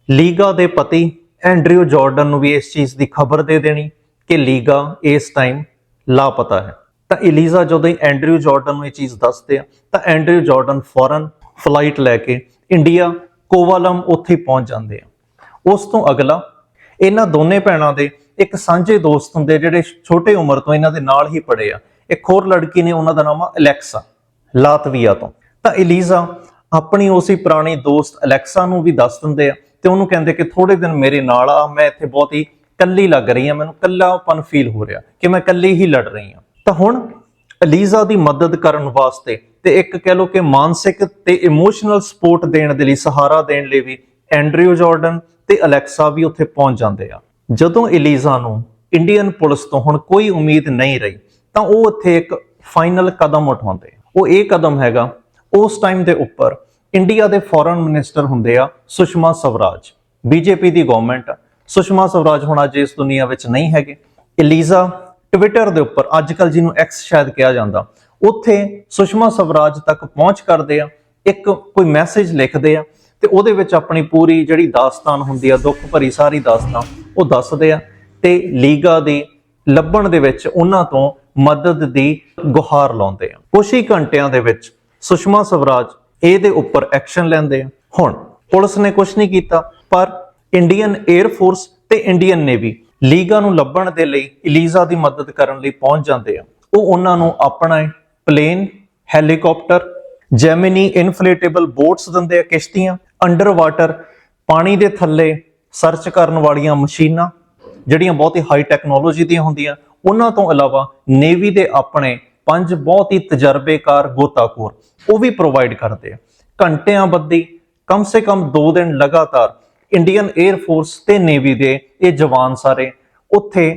ਲੀਗਾ ਦੇ ਪਤੀ ਐਂਡਰਿਊ ਜਾਰਡਨ ਨੂੰ ਵੀ ਇਸ ਚੀਜ਼ ਦੀ ਖਬਰ ਦੇ ਦੇਣੀ ਕਿ ਲੀਗਾ ਇਸ ਟਾਈਮ ਲਾਪਤਾ ਹੈ। ਤਾਂ ਇਲੀਜ਼ਾ ਜਦੋਂ ਹੀ ਐਂਡਰਿਊ ਜਾਰਡਨ ਨੂੰ ਇਹ ਚੀਜ਼ ਦੱਸਦੇ ਆ, ਤਾਂ ਐਂਡਰਿਊ ਜਾਰਡਨ ਫੌਰਨ ਫਲਾਈਟ ਲੈ ਕੇ ਇੰਡੀਆ ਕੋਵਾਲਮ ਉੱਥੇ ਪਹੁੰਚ ਜਾਂਦੇ ਆ। ਉਸ ਤੋਂ ਅਗਲਾ, ਇਹਨਾਂ ਦੋਨੇ ਭੈਣਾਂ ਦੇ ਇੱਕ ਸਾਂਝੇ ਦੋਸਤ ਹੁੰਦੇ ਜਿਹੜੇ ਛੋਟੇ ਉਮਰ ਤੋਂ ਇਹਨਾਂ ਦੇ ਨਾਲ ਹੀ ਪੜ੍ਹੇ ਆ। ਇੱਕ ਹੋਰ ਲੜਕੀ ਨੇ, ਉਹਨਾਂ ਦਾ ਨਾਮ ਆ ਅਲੈਕਸਾ, ਲਾਤਵੀਆ ਤੋਂ। ਤਾਂ ਇਲੀਜ਼ਾ, ਆਪਣੀ ਉਸੇ ਪੁਰਾਣੀ ਦੋਸਤ ਅਲੈਕਸਾ ਨੂੰ ਵੀ ਦੱਸ ਦਿੰਦੇ ਆ ਤੇ ਉਹਨੂੰ ਕਹਿੰਦੇ ਕਿ ਥੋੜੇ ਦਿਨ ਮੇਰੇ ਨਾਲ ਆ, ਮੈਂ ਇੱਥੇ ਬਹੁਤ ਹੀ ਕੱਲੀ ਲੱਗ ਰਹੀ ਆ, ਮੈਨੂੰ ਕੱਲਾਪਨ ਫੀਲ ਹੋ ਰਿਹਾ ਕਿ ਮੈਂ ਕੱਲੀ ਹੀ ਲੜ ਰਹੀ ਆ। ਤਾਂ ਹੁਣ ਅਲੀਜ਼ਾ ਦੀ ਮਦਦ ਕਰਨ ਵਾਸਤੇ ਤੇ ਇੱਕ ਕਹਿ ਲੋ ਕਿ ਮਾਨਸਿਕ ਤੇ ਇਮੋਸ਼ਨਲ ਸਪੋਰਟ ਦੇਣ ਦੇ ਲਈ, ਸਹਾਰਾ ਦੇਣ ਲਈ ਵੀ ਐਂਡਰਿਊ ਜਾਰਡਨ ਤੇ ਅਲੈਕਸਾ ਵੀ ਉੱਥੇ ਪਹੁੰਚ ਜਾਂਦੇ ਆ। ਜਦੋਂ ਇਲੀਜ਼ਾ ਨੂੰ ਇੰਡੀਅਨ ਪੁਲਿਸ ਤੋਂ ਹੁਣ ਕੋਈ ਉਮੀਦ ਨਹੀਂ ਰਹੀ, ਤਾਂ ਉਹ ਉੱਥੇ ਇੱਕ ਫਾਈਨਲ ਕਦਮ ਉਠਾਉਂਦੇ ਉਹ ਇਹ ਕਦਮ ਹੈਗਾ, ਉਸ ਟਾਈਮ ਦੇ ਉੱਪਰ ਇੰਡੀਆ ਦੇ ਫੋਰਨ ਮਿਨਿਸਟਰ ਹੁੰਦੇ ਆ ਸੁਸ਼ਮਾ ਸਵਰਾਜ। ਬੀਜੇਪੀ ਦੀ ਗਵਰਨਮੈਂਟ ਸੁਸ਼ਮਾ ਸਵਰਾਜ ਹੁਣ ਅੱਜ ਇਸ ਦੁਨੀਆ ਵਿੱਚ ਨਹੀਂ ਹੈਗੇ। ਇਲੀਜ਼ਾ ਟਵਿੱਟਰ ਦੇ ਉੱਪਰ, ਅੱਜ ਕੱਲ ਜਿਹਨੂੰ ਐਕਸ ਸ਼ਾਇਦ ਕਿਹਾ ਜਾਂਦਾ ਉੱਥੇ ਸੁਸ਼ਮਾ ਸਵਰਾਜ ਤੱਕ ਪਹੁੰਚ ਕਰਦੇ ਆ, ਇੱਕ ਕੋਈ ਮੈਸੇਜ ਲਿਖਦੇ ਆ ਤੇ ਉਹਦੇ ਵਿੱਚ ਆਪਣੀ ਪੂਰੀ ਜਿਹੜੀ ਦਾਸਤਾਨ ਹੁੰਦੀ ਆ, ਦੁੱਖ ਭਰੀ ਸਾਰੀ ਦਾਸਤਾਨ, ਉਹ ਦੱਸਦੇ ਆ ਤੇ ਲੀਗਾ ਦੀ ਲੱਭਣ ਦੇ ਵਿੱਚ ਉਹਨਾਂ ਤੋਂ ਮਦਦ ਦੀ ਗੁਹਾਰ ਲਾਉਂਦੇ ਆ। ਕੁਝ ਹੀ ਘੰਟਿਆਂ ਦੇ ਵਿੱਚ ਸੁਸ਼ਮਾ ਸਵਰਾਜ ਇਹਦੇ ਉੱਪਰ ਐਕਸ਼ਨ ਲੈਂਦੇ ਆ। ਹੁਣ ਪੁਲਿਸ ਨੇ ਕੁਝ ਨਹੀਂ ਕੀਤਾ, ਪਰ ਇੰਡੀਅਨ 에ਅਰ ਫੋਰਸ ਤੇ ਇੰਡੀਅਨ ਨੇਵੀ ਲੀਗਾ ਨੂੰ ਲੱਭਣ ਦੇ ਲਈ ਇਲੀਜ਼ਾ ਦੀ ਮਦਦ ਕਰਨ ਲਈ ਪਹੁੰਚ ਜਾਂਦੇ ਆ। ਉਹ ਉਹਨਾਂ ਨੂੰ ਆਪਣਾ plane, helicopter, Gemini inflatable boats ਦਿੰਦੇ ਆ ਕਿਸ਼ਤੀਆਂ ਅੰਡਰ ਵਾਟਰ ਪਾਣੀ ਦੇ ਥੱਲੇ ਸਰਚ ਕਰਨ ਵਾਲੀਆਂ ਮਸ਼ੀਨਾਂ, ਜਿਹੜੀਆਂ ਬਹੁਤ ਹੀ ਹਾਈ ਟੈਕਨੋਲੋਜੀ ਦੀਆਂ ਹੁੰਦੀਆਂ। ਉਹਨਾਂ ਤੋਂ ਇਲਾਵਾ ਨੇਵੀ ਦੇ ਆਪਣੇ ਪੰਜ ਬਹੁਤ ਹੀ ਤਜਰਬੇਕਾਰ ਗੋਤਾਖੋਰ, ਉਹ ਵੀ ਪ੍ਰੋਵਾਈਡ ਕਰਦੇ ਆ। ਘੰਟਿਆਂ ਬੱਧੀ, ਕਮ ਸੇ ਕਮ 2 ਦਿਨ ਲਗਾਤਾਰ ਇੰਡੀਅਨ 에ਅਰ ਫੋਰਸ ਤੇ ਨੇਵੀ ਦੇ ਇਹ ਜਵਾਨ ਸਾਰੇ ਉੱਥੇ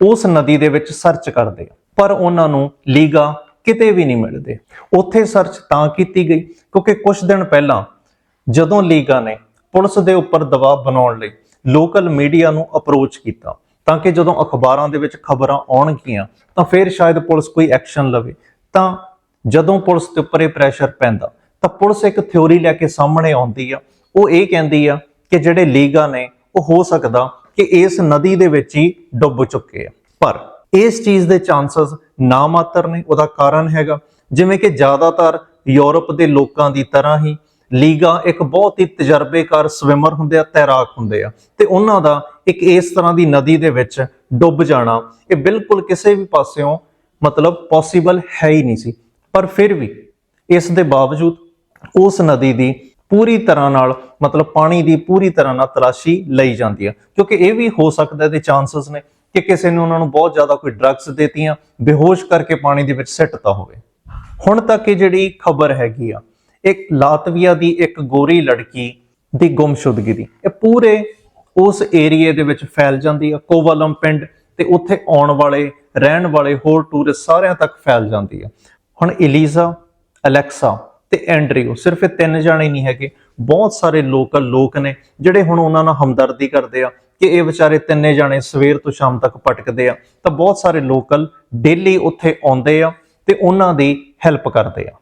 ਉਸ ਨਦੀ ਦੇ ਵਿੱਚ ਸਰਚ ਕਰਦੇ ਆ। ਪਰ ਉਹਨਾਂ ਨੂੰ ਲੀਗਾ ਕਿਤੇ ਵੀ ਨਹੀਂ ਮਿਲਦੇ। ਉੱਥੇ ਸਰਚ ਤਾਂ ਕੀਤੀ ਗਈ, ਕਿਉਂਕਿ ਕੁਝ ਦਿਨ ਪਹਿਲਾਂ ਜਦੋਂ ਲੀਗਾ ਨੇ ਪੁਲਿਸ ਦੇ ਉੱਪਰ ਦਬਾਅ ਬਣਾਉਣ ਲਈ ਲੋਕਲ ਮੀਡੀਆ ਨੂੰ ਅਪਰੋਚ ਕੀਤਾ, ਤਾਂ ਕਿ ਜਦੋਂ ਅਖਬਾਰਾਂ ਦੇ ਵਿੱਚ ਖਬਰਾਂ ਆਉਣਗੀਆਂ, ਤਾਂ ਫਿਰ ਸ਼ਾਇਦ ਪੁਲਿਸ ਕੋਈ ਐਕਸ਼ਨ ਲਵੇ। ਤਾਂ ਜਦੋਂ ਪੁਲਿਸ ਦੇ ਉੱਪਰ ਇਹ ਪ੍ਰੈਸ਼ਰ ਪੈਂਦਾ, ਤਾਂ ਪੁਲਿਸ ਇੱਕ ਥਿਉਰੀ ਲੈ ਕੇ ਸਾਹਮਣੇ ਆਉਂਦੀ ਆ। ਉਹ ਇਹ ਕਹਿੰਦੀ ਆ ਕਿ ਜਿਹੜੇ ਲੀਗਾ ਨੇ, ਉਹ ਹੋ ਸਕਦਾ ਕਿ ਇਸ ਨਦੀ ਦੇ ਵਿੱਚ ਹੀ ਡੁੱਬ ਚੁੱਕੇ ਆ। ਪਰ ਇਸ ਚੀਜ਼ ਦੇ ਚਾਂਸਸ ਨਾ ਮਾਤਰ ਨੇ, ਉਹਦਾ ਕਾਰਨ ਹੈਗਾ। ਜਿਵੇਂ ਕਿ ਜ਼ਿਆਦਾਤਰ ਯੂਰਪ ਦੇ ਲੋਕਾਂ ਦੀ ਤਰ੍ਹਾਂ ਹੀ ਲੀਗਾ ਇੱਕ ਬਹੁਤ ਹੀ ਤਜਰਬੇਕਾਰ ਸਵਿਮਰ ਹੁੰਦੇ ਆ, ਤੈਰਾਕ ਹੁੰਦੇ ਆ। ਤੇ ਉਹਨਾਂ ਦਾ ਇੱਕ ਇਸ ਤਰ੍ਹਾਂ ਦੀ ਨਦੀ ਦੇ ਵਿੱਚ ਡੁੱਬ ਜਾਣਾ, ਇਹ ਬਿਲਕੁਲ ਕਿਸੇ ਵੀ ਪਾਸਿਓਂ ਮਤਲਬ ਪੋਸੀਬਲ ਹੈ ਹੀ ਨਹੀਂ ਸੀ। ਪਰ ਫਿਰ ਵੀ ਇਸ ਦੇ ਬਾਵਜੂਦ ਉਸ ਨਦੀ ਦੀ ਪੂਰੀ ਤਰ੍ਹਾਂ ਨਾਲ ਮਤਲਬ ਪਾਣੀ ਦੀ ਪੂਰੀ ਤਰ੍ਹਾਂ ਨਾਲ ਤਲਾਸ਼ੀ ਲਈ ਜਾਂਦੀ ਆ। ਕਿਉਂਕਿ ਇਹ ਵੀ ਹੋ ਸਕਦਾ ਦੇ ਚਾਂਸਸ ਨੇ। ਕਿ ਕਿਸੇ ਨੇ ਉਹਨਾਂ ਨੂੰ ਬਹੁਤ ਜ਼ਿਆਦਾ ਕੋਈ ਡਰੱਗਸ ਦੇਤੀਆਂ, ਬੇਹੋਸ਼ ਕਰਕੇ ਪਾਣੀ ਦੇ ਵਿੱਚ ਸਿੱਟਤਾ ਹੋਵੇ। ਹੁਣ ਤੱਕ ਇਹ ਜਿਹੜੀ ਖਬਰ ਹੈਗੀ ਆ, ਇੱਕ ਲਾਤਵੀਆ ਦੀ ਇੱਕ ਗੋਰੀ ਲੜਕੀ ਦੀ ਗੁੰਮਸ਼ੁਦਗੀ ਦੀ, ਇਹ ਪੂਰੇ ਉਸ ਏਰੀਏ ਦੇ ਵਿੱਚ ਫੈਲ ਜਾਂਦੀ ਆ, ਕੋਵਲਮ ਪਿੰਡ ਤੇ ਉੱਥੇ ਆਉਣ ਵਾਲੇ, ਰਹਿਣ ਵਾਲੇ ਹੋਰ ਟੂਰਿਸਟ ਸਾਰਿਆਂ ਤੱਕ ਫੈਲ ਜਾਂਦੀ ਆ। ਹੁਣ ਇਲੀਜ਼ਾ ਅਲੈਕਸਾ ਤੇ ਐਂਡਰਿਊ ਸਿਰਫ ਇਹ ਤਿੰਨ ਜਾਣੇ ਨਹੀਂ ਹੈਗੇ, ਬਹੁਤ ਸਾਰੇ ਲੋਕਲ ਲੋਕ ਨੇ, ਜਿਹੜੇ ਹੁਣ ਉਹਨਾਂ ਨਾਲ ਹਮਦਰਦੀ ਕਰਦੇ ਆ ਕਿ ਇਹ ਵਿਚਾਰੇ ਤਿੰਨੇ ਜਾਣੇ ਸਵੇਰ ਤੋਂ ਸ਼ਾਮ ਤੱਕ ਭਟਕਦੇ ਆ, ਤਾਂ ਬਹੁਤ ਸਾਰੇ ਲੋਕਲ ਡੇਲੀ ਉੱਥੇ ਆਉਂਦੇ ਆ ਤੇ ਉਹਨਾਂ ਦੀ ਹੈਲਪ ਕਰਦੇ ਆ।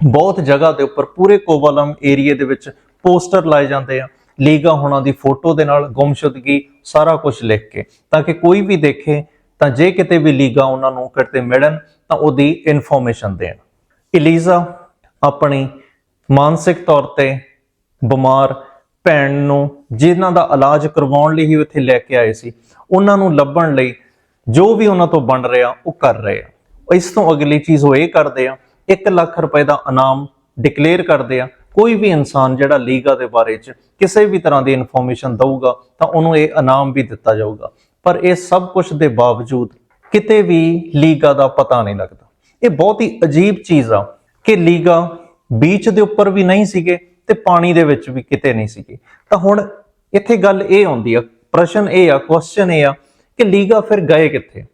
ਬਹੁਤ ਜਗ੍ਹਾ ਦੇ ਉੱਪਰ ਪੂਰੇ ਕੋਵਲਮ ਏਰੀਏ ਦੇ ਵਿੱਚ ਪੋਸਟਰ ਲਾਏ ਜਾਂਦੇ ਆ, ਲੀਗਾ ਹੋਣਾ ਦੀ ਫੋਟੋ ਦੇ ਨਾਲ ਗੁੰਮਸ਼ੁਦਗੀ ਸਾਰਾ ਕੁਝ ਲਿਖ ਕੇ, ਤਾਂ ਕਿ ਕੋਈ ਵੀ ਦੇਖੇ, ਤਾਂ ਜੇ ਕਿਤੇ ਵੀ ਲੀਗਾ ਉਹਨਾਂ ਨੂੰ ਕਿਤੇ ਮਿਲਣ, ਤਾਂ ਉਹਦੀ ਇਨਫੋਰਮੇਸ਼ਨ ਦੇਣ। ਇਲੀਜ਼ਾ ਆਪਣੀ ਮਾਨਸਿਕ ਤੌਰ ਤੇ ਬਿਮਾਰ ਭੈਣ ਨੂੰ ਜਿਨ੍ਹਾਂ ਦਾ ਇਲਾਜ ਕਰਵਾਉਣ ਲਈ ਹੀ ਉੱਥੇ ਲੈ ਕੇ ਆਏ ਸੀ, ਉਹਨਾਂ ਨੂੰ ਲੱਭਣ ਲਈ ਜੋ ਵੀ ਉਹਨਾਂ ਤੋਂ ਬਣ ਰਿਹਾ ਉਹ ਕਰ ਰਹੇ ਆ। ਇਸ ਤੋਂ ਅਗਲੀ ਚੀਜ਼ ਉਹ ਇਹ ਕਰਦੇ ਆ 1 ਲੱਖ ਰੁਪਏ ਦਾ ਇਨਾਮ ਡਿਕਲੇਅਰ ਕਰਦੇ ਆ, ਕੋਈ ਵੀ ਇਨਸਾਨ ਜਿਹੜਾ ਲੀਗਾ ਦੇ ਬਾਰੇ ਚ ਕਿਸੇ ਵੀ ਤਰ੍ਹਾਂ ਦੀ ਇਨਫੋਰਮੇਸ਼ਨ ਦਊਗਾ, ਤਾਂ ਉਹਨੂੰ ਇਹ ਇਨਾਮ ਵੀ ਦਿੱਤਾ ਜਾਊਗਾ। ਪਰ ਇਹ ਸਭ ਕੁਝ ਦੇ ਬਾਵਜੂਦ ਕਿਤੇ ਵੀ ਲੀਗਾ ਦਾ ਪਤਾ ਨਹੀਂ ਲੱਗਦਾ। ਇਹ ਬਹੁਤ ਹੀ ਅਜੀਬ ਚੀਜ਼ ਆ ਕਿ ਲੀਗਾ ਬੀਚ ਦੇ ਉੱਪਰ ਵੀ ਨਹੀਂ ਸੀਗੇ ਤੇ ਪਾਣੀ ਦੇ ਵਿੱਚ ਵੀ ਕਿਤੇ ਨਹੀਂ ਸੀਗੇ। ਤਾਂ ਹੁਣ ਇੱਥੇ ਗੱਲ ਇਹ ਆਉਂਦੀ ਆ, ਪ੍ਰਸ਼ਨ ਇਹ ਆ ਕੁਐਸਚਨ ਇਹ ਆ ਕਿ ਲੀਗਾ ਫਿਰ ਗਏ ਕਿੱਥੇ?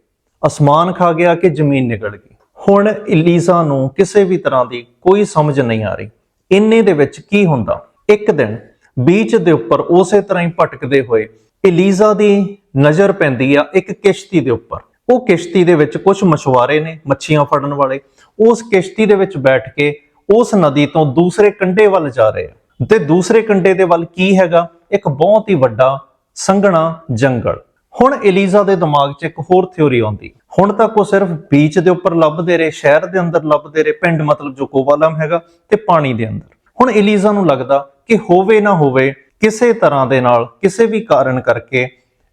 ਅਸਮਾਨ ਖਾ ਗਿਆ ਕਿ ਜ਼ਮੀਨ ਨਿਕਲ ਗਈ? ਹੁਣ ਇਲੀਜ਼ਾ ਨੂੰ ਕਿਸੇ ਵੀ ਤਰ੍ਹਾਂ ਦੀ ਕੋਈ ਸਮਝ ਨਹੀਂ ਆ ਰਹੀ। ਇੰਨੇ ਦੇ ਵਿੱਚ ਕੀ ਹੁੰਦਾ? ਇੱਕ ਦਿਨ ਬੀਚ ਦੇ ਉੱਪਰ ਉਸੇ ਤਰ੍ਹਾਂ ਹੀ ਭਟਕਦੇ ਹੋਏ ਇਲੀਜ਼ਾ ਦੀ ਨਜ਼ਰ ਪੈਂਦੀ ਆ ਇੱਕ ਕਿਸ਼ਤੀ ਦੇ ਉੱਪਰ। ਉਹ ਕਿਸ਼ਤੀ ਦੇ ਵਿੱਚ ਕੁਝ ਮਛੁਆਰੇ ਨੇ ਮੱਛੀਆਂ ਫੜਨ ਵਾਲੇ। ਉਸ ਕਿਸ਼ਤੀ ਦੇ ਵਿੱਚ ਬੈਠ ਕੇ ਉਸ ਨਦੀ ਤੋਂ ਦੂਸਰੇ ਕੰਢੇ ਵੱਲ ਜਾ ਰਹੇ ਆ। ਤੇ ਦੂਸਰੇ ਕੰਢੇ ਦੇ ਵੱਲ ਕੀ ਹੈਗਾ? ਇੱਕ ਬਹੁਤ ਹੀ ਵੱਡਾ ਸੰਘਣਾ ਜੰਗਲ। ਹੁਣ ਐਲੀਜ਼ਾ ਦੇ ਦਿਮਾਗ 'ਚ ਇੱਕ ਹੋਰ ਥਿਉਰੀ ਆਉਂਦੀ। ਹੁਣ ਤੱਕ ਉਹ ਸਿਰਫ ਬੀਚ ਦੇ ਉੱਪਰ ਲੱਭਦੇ ਰਹੇ, ਸ਼ਹਿਰ ਦੇ ਅੰਦਰ ਲੱਭਦੇ ਰਹੇ, ਪਿੰਡ ਮਤਲਬ ਜੋ ਕੋਵਾਲਮ ਹੈਗਾ ਤੇ ਪਾਣੀ ਦੇ ਅੰਦਰ। ਹੁਣ ਐਲੀਜ਼ਾ ਨੂੰ ਲੱਗਦਾ ਕਿ ਹੋਵੇ ਨਾ ਹੋਵੇ, ਕਿਸੇ ਤਰ੍ਹਾਂ ਦੇ ਨਾਲ ਕਿਸੇ ਵੀ ਕਾਰਨ ਕਰਕੇ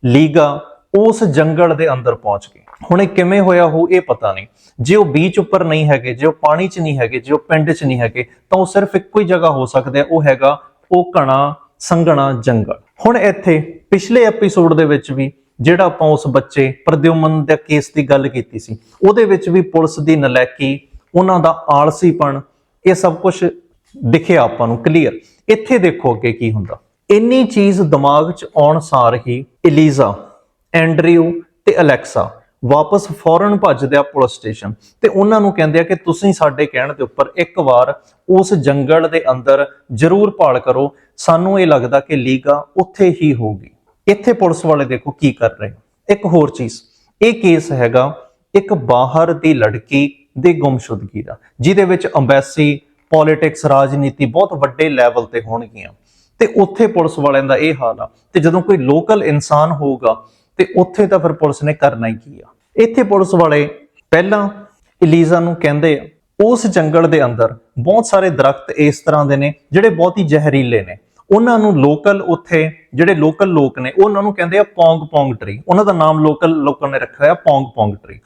ਲੀਗਾ ਉਸ ਜੰਗਲ ਦੇ ਅੰਦਰ ਪਹੁੰਚ ਗਈ। ਹੁਣ ਇਹ ਕਿਵੇਂ ਹੋਇਆ ਹੋ ਇਹ ਪਤਾ ਨਹੀਂ। ਜੇ ਉਹ ਬੀਚ ਉੱਪਰ ਨਹੀਂ ਹੈਗੇ, ਜੇ ਉਹ ਪਾਣੀ 'ਚ ਨਹੀਂ ਹੈਗੇ, ਜੇ ਉਹ ਪਿੰਡ 'ਚ ਨਹੀਂ ਹੈਗੇ, ਤਾਂ ਉਹ ਸਿਰਫ ਇੱਕੋ ਹੀ ਜਗ੍ਹਾ ਹੋ ਸਕਦੇ ਉਹ ਹੈਗਾ ਉਹ ਘਣਾ ਸੰਘਣਾ ਜੰਗਲ। ਹੁਣ ਇੱਥੇ ਪਿਛਲੇ ਐਪੀਸੋਡ ਦੇ ਵਿੱਚ ਵੀ ਜਿਹੜਾ ਆਪਾਂ ਉਸ ਬੱਚੇ ਪ੍ਰਦਿਉਮਨ ਦੇ ਕੇਸ ਦੀ ਗੱਲ ਕੀਤੀ ਸੀ, ਉਹਦੇ ਵਿੱਚ ਵੀ ਪੁਲਿਸ ਦੀ ਨਲਾਇਕੀ ਉਹਨਾਂ ਦਾ ਆਲਸੀਪਣ, ਇਹ ਸਭ ਕੁਝ ਦਿਖਿਆ ਆਪਾਂ ਨੂੰ ਕਲੀਅਰ ਇੱਥੇ ਦੇਖੋ ਅੱਗੇ ਕੀ ਹੁੰਦਾ। ਇੰਨੀ ਚੀਜ਼ ਦਿਮਾਗ 'ਚ ਆਉਣ ਸਾਰ ਹੀ ਇਲੀਜ਼ਾ ਐਂਡਰਿਊ ਤੇ ਅਲੈਕਸਾ ਵਾਪਸ ਫੌਰਨ ਭੱਜਦੇ ਆ ਪੁਲਿਸ ਸਟੇਸ਼ਨ। ਤੇ ਉਹਨਾਂ ਨੂੰ ਕਹਿੰਦੇ ਆ ਕਿ ਤੁਸੀਂ ਸਾਡੇ ਕਹਿਣ ਦੇ ਉੱਪਰ ਇੱਕ ਵਾਰ ਉਸ ਜੰਗਲ ਦੇ ਅੰਦਰ ਜ਼ਰੂਰ ਭਾਲ ਕਰੋ। ਸਾਨੂੰ ਇਹ ਲੱਗਦਾ ਕਿ ਲੀਗਾ ਉੱਥੇ ਹੀ ਹੋਊਗੀ। ਇੱਥੇ ਪੁਲਿਸ ਵਾਲੇ ਦੇਖੋ ਕੀ ਕਰ ਰਹੇ ਇੱਕ ਹੋਰ ਚੀਜ਼, ਇਹ ਕੇਸ ਹੈਗਾ ਇੱਕ ਬਾਹਰ ਦੀ ਲੜਕੀ ਦੇ ਗੁੰਮਸ਼ੁਦਗੀ ਦਾ, ਜਿਹਦੇ ਵਿੱਚ ਅੰਬੈਸੀ ਪੋਲਿਟਿਕਸ ਰਾਜਨੀਤੀ ਬਹੁਤ ਵੱਡੇ ਲੈਵਲ ਤੇ ਹੋਣਗੀਆਂ। ਤੇ ਉੱਥੇ ਪੁਲਿਸ ਵਾਲਿਆਂ ਦਾ ਇਹ ਹਾਲ ਆ ਤੇ ਜਦੋਂ ਕੋਈ ਲੋਕਲ ਇਨਸਾਨ ਹੋਊਗਾ ਤੇ ਉੱਥੇ ਤਾਂ ਫਿਰ ਪੁਲਿਸ ਨੇ ਕਰਨਾ ਹੀ ਕੀ ਆ? ਇੱਥੇ ਪੁਲਿਸ ਵਾਲੇ ਪਹਿਲਾਂ ਇਲੀਜ਼ਾ ਨੂੰ ਕਹਿੰਦੇ ਆ, ਉਸ ਜੰਗਲ ਦੇ ਅੰਦਰ ਬਹੁਤ ਸਾਰੇ ਦਰਖਤ ਇਸ ਤਰ੍ਹਾਂ ਦੇ ਨੇ ਜਿਹੜੇ ਬਹੁਤ ਹੀ ਜ਼ਹਿਰੀਲੇ ਨੇ। ਉਹਨਾਂ ਨੂੰ ਲੋਕਲ ਉੱਥੇ ਜਿਹੜੇ ਲੋਕਲ ਲੋਕ ਨੇ ਉਹਨਾਂ ਨੂੰ ਕਹਿੰਦੇ ਆ ਪੌਂਗ ਪੌਂਗ ਟਰੀ ਉਹਨਾਂ ਦਾ ਨਾਮ ਲੋਕਲ ਲੋਕਾਂ ਨੇ ਰੱਖਿਆ ਆ ਪੌਂਗ ਪੌਂਗ ਟਰੀ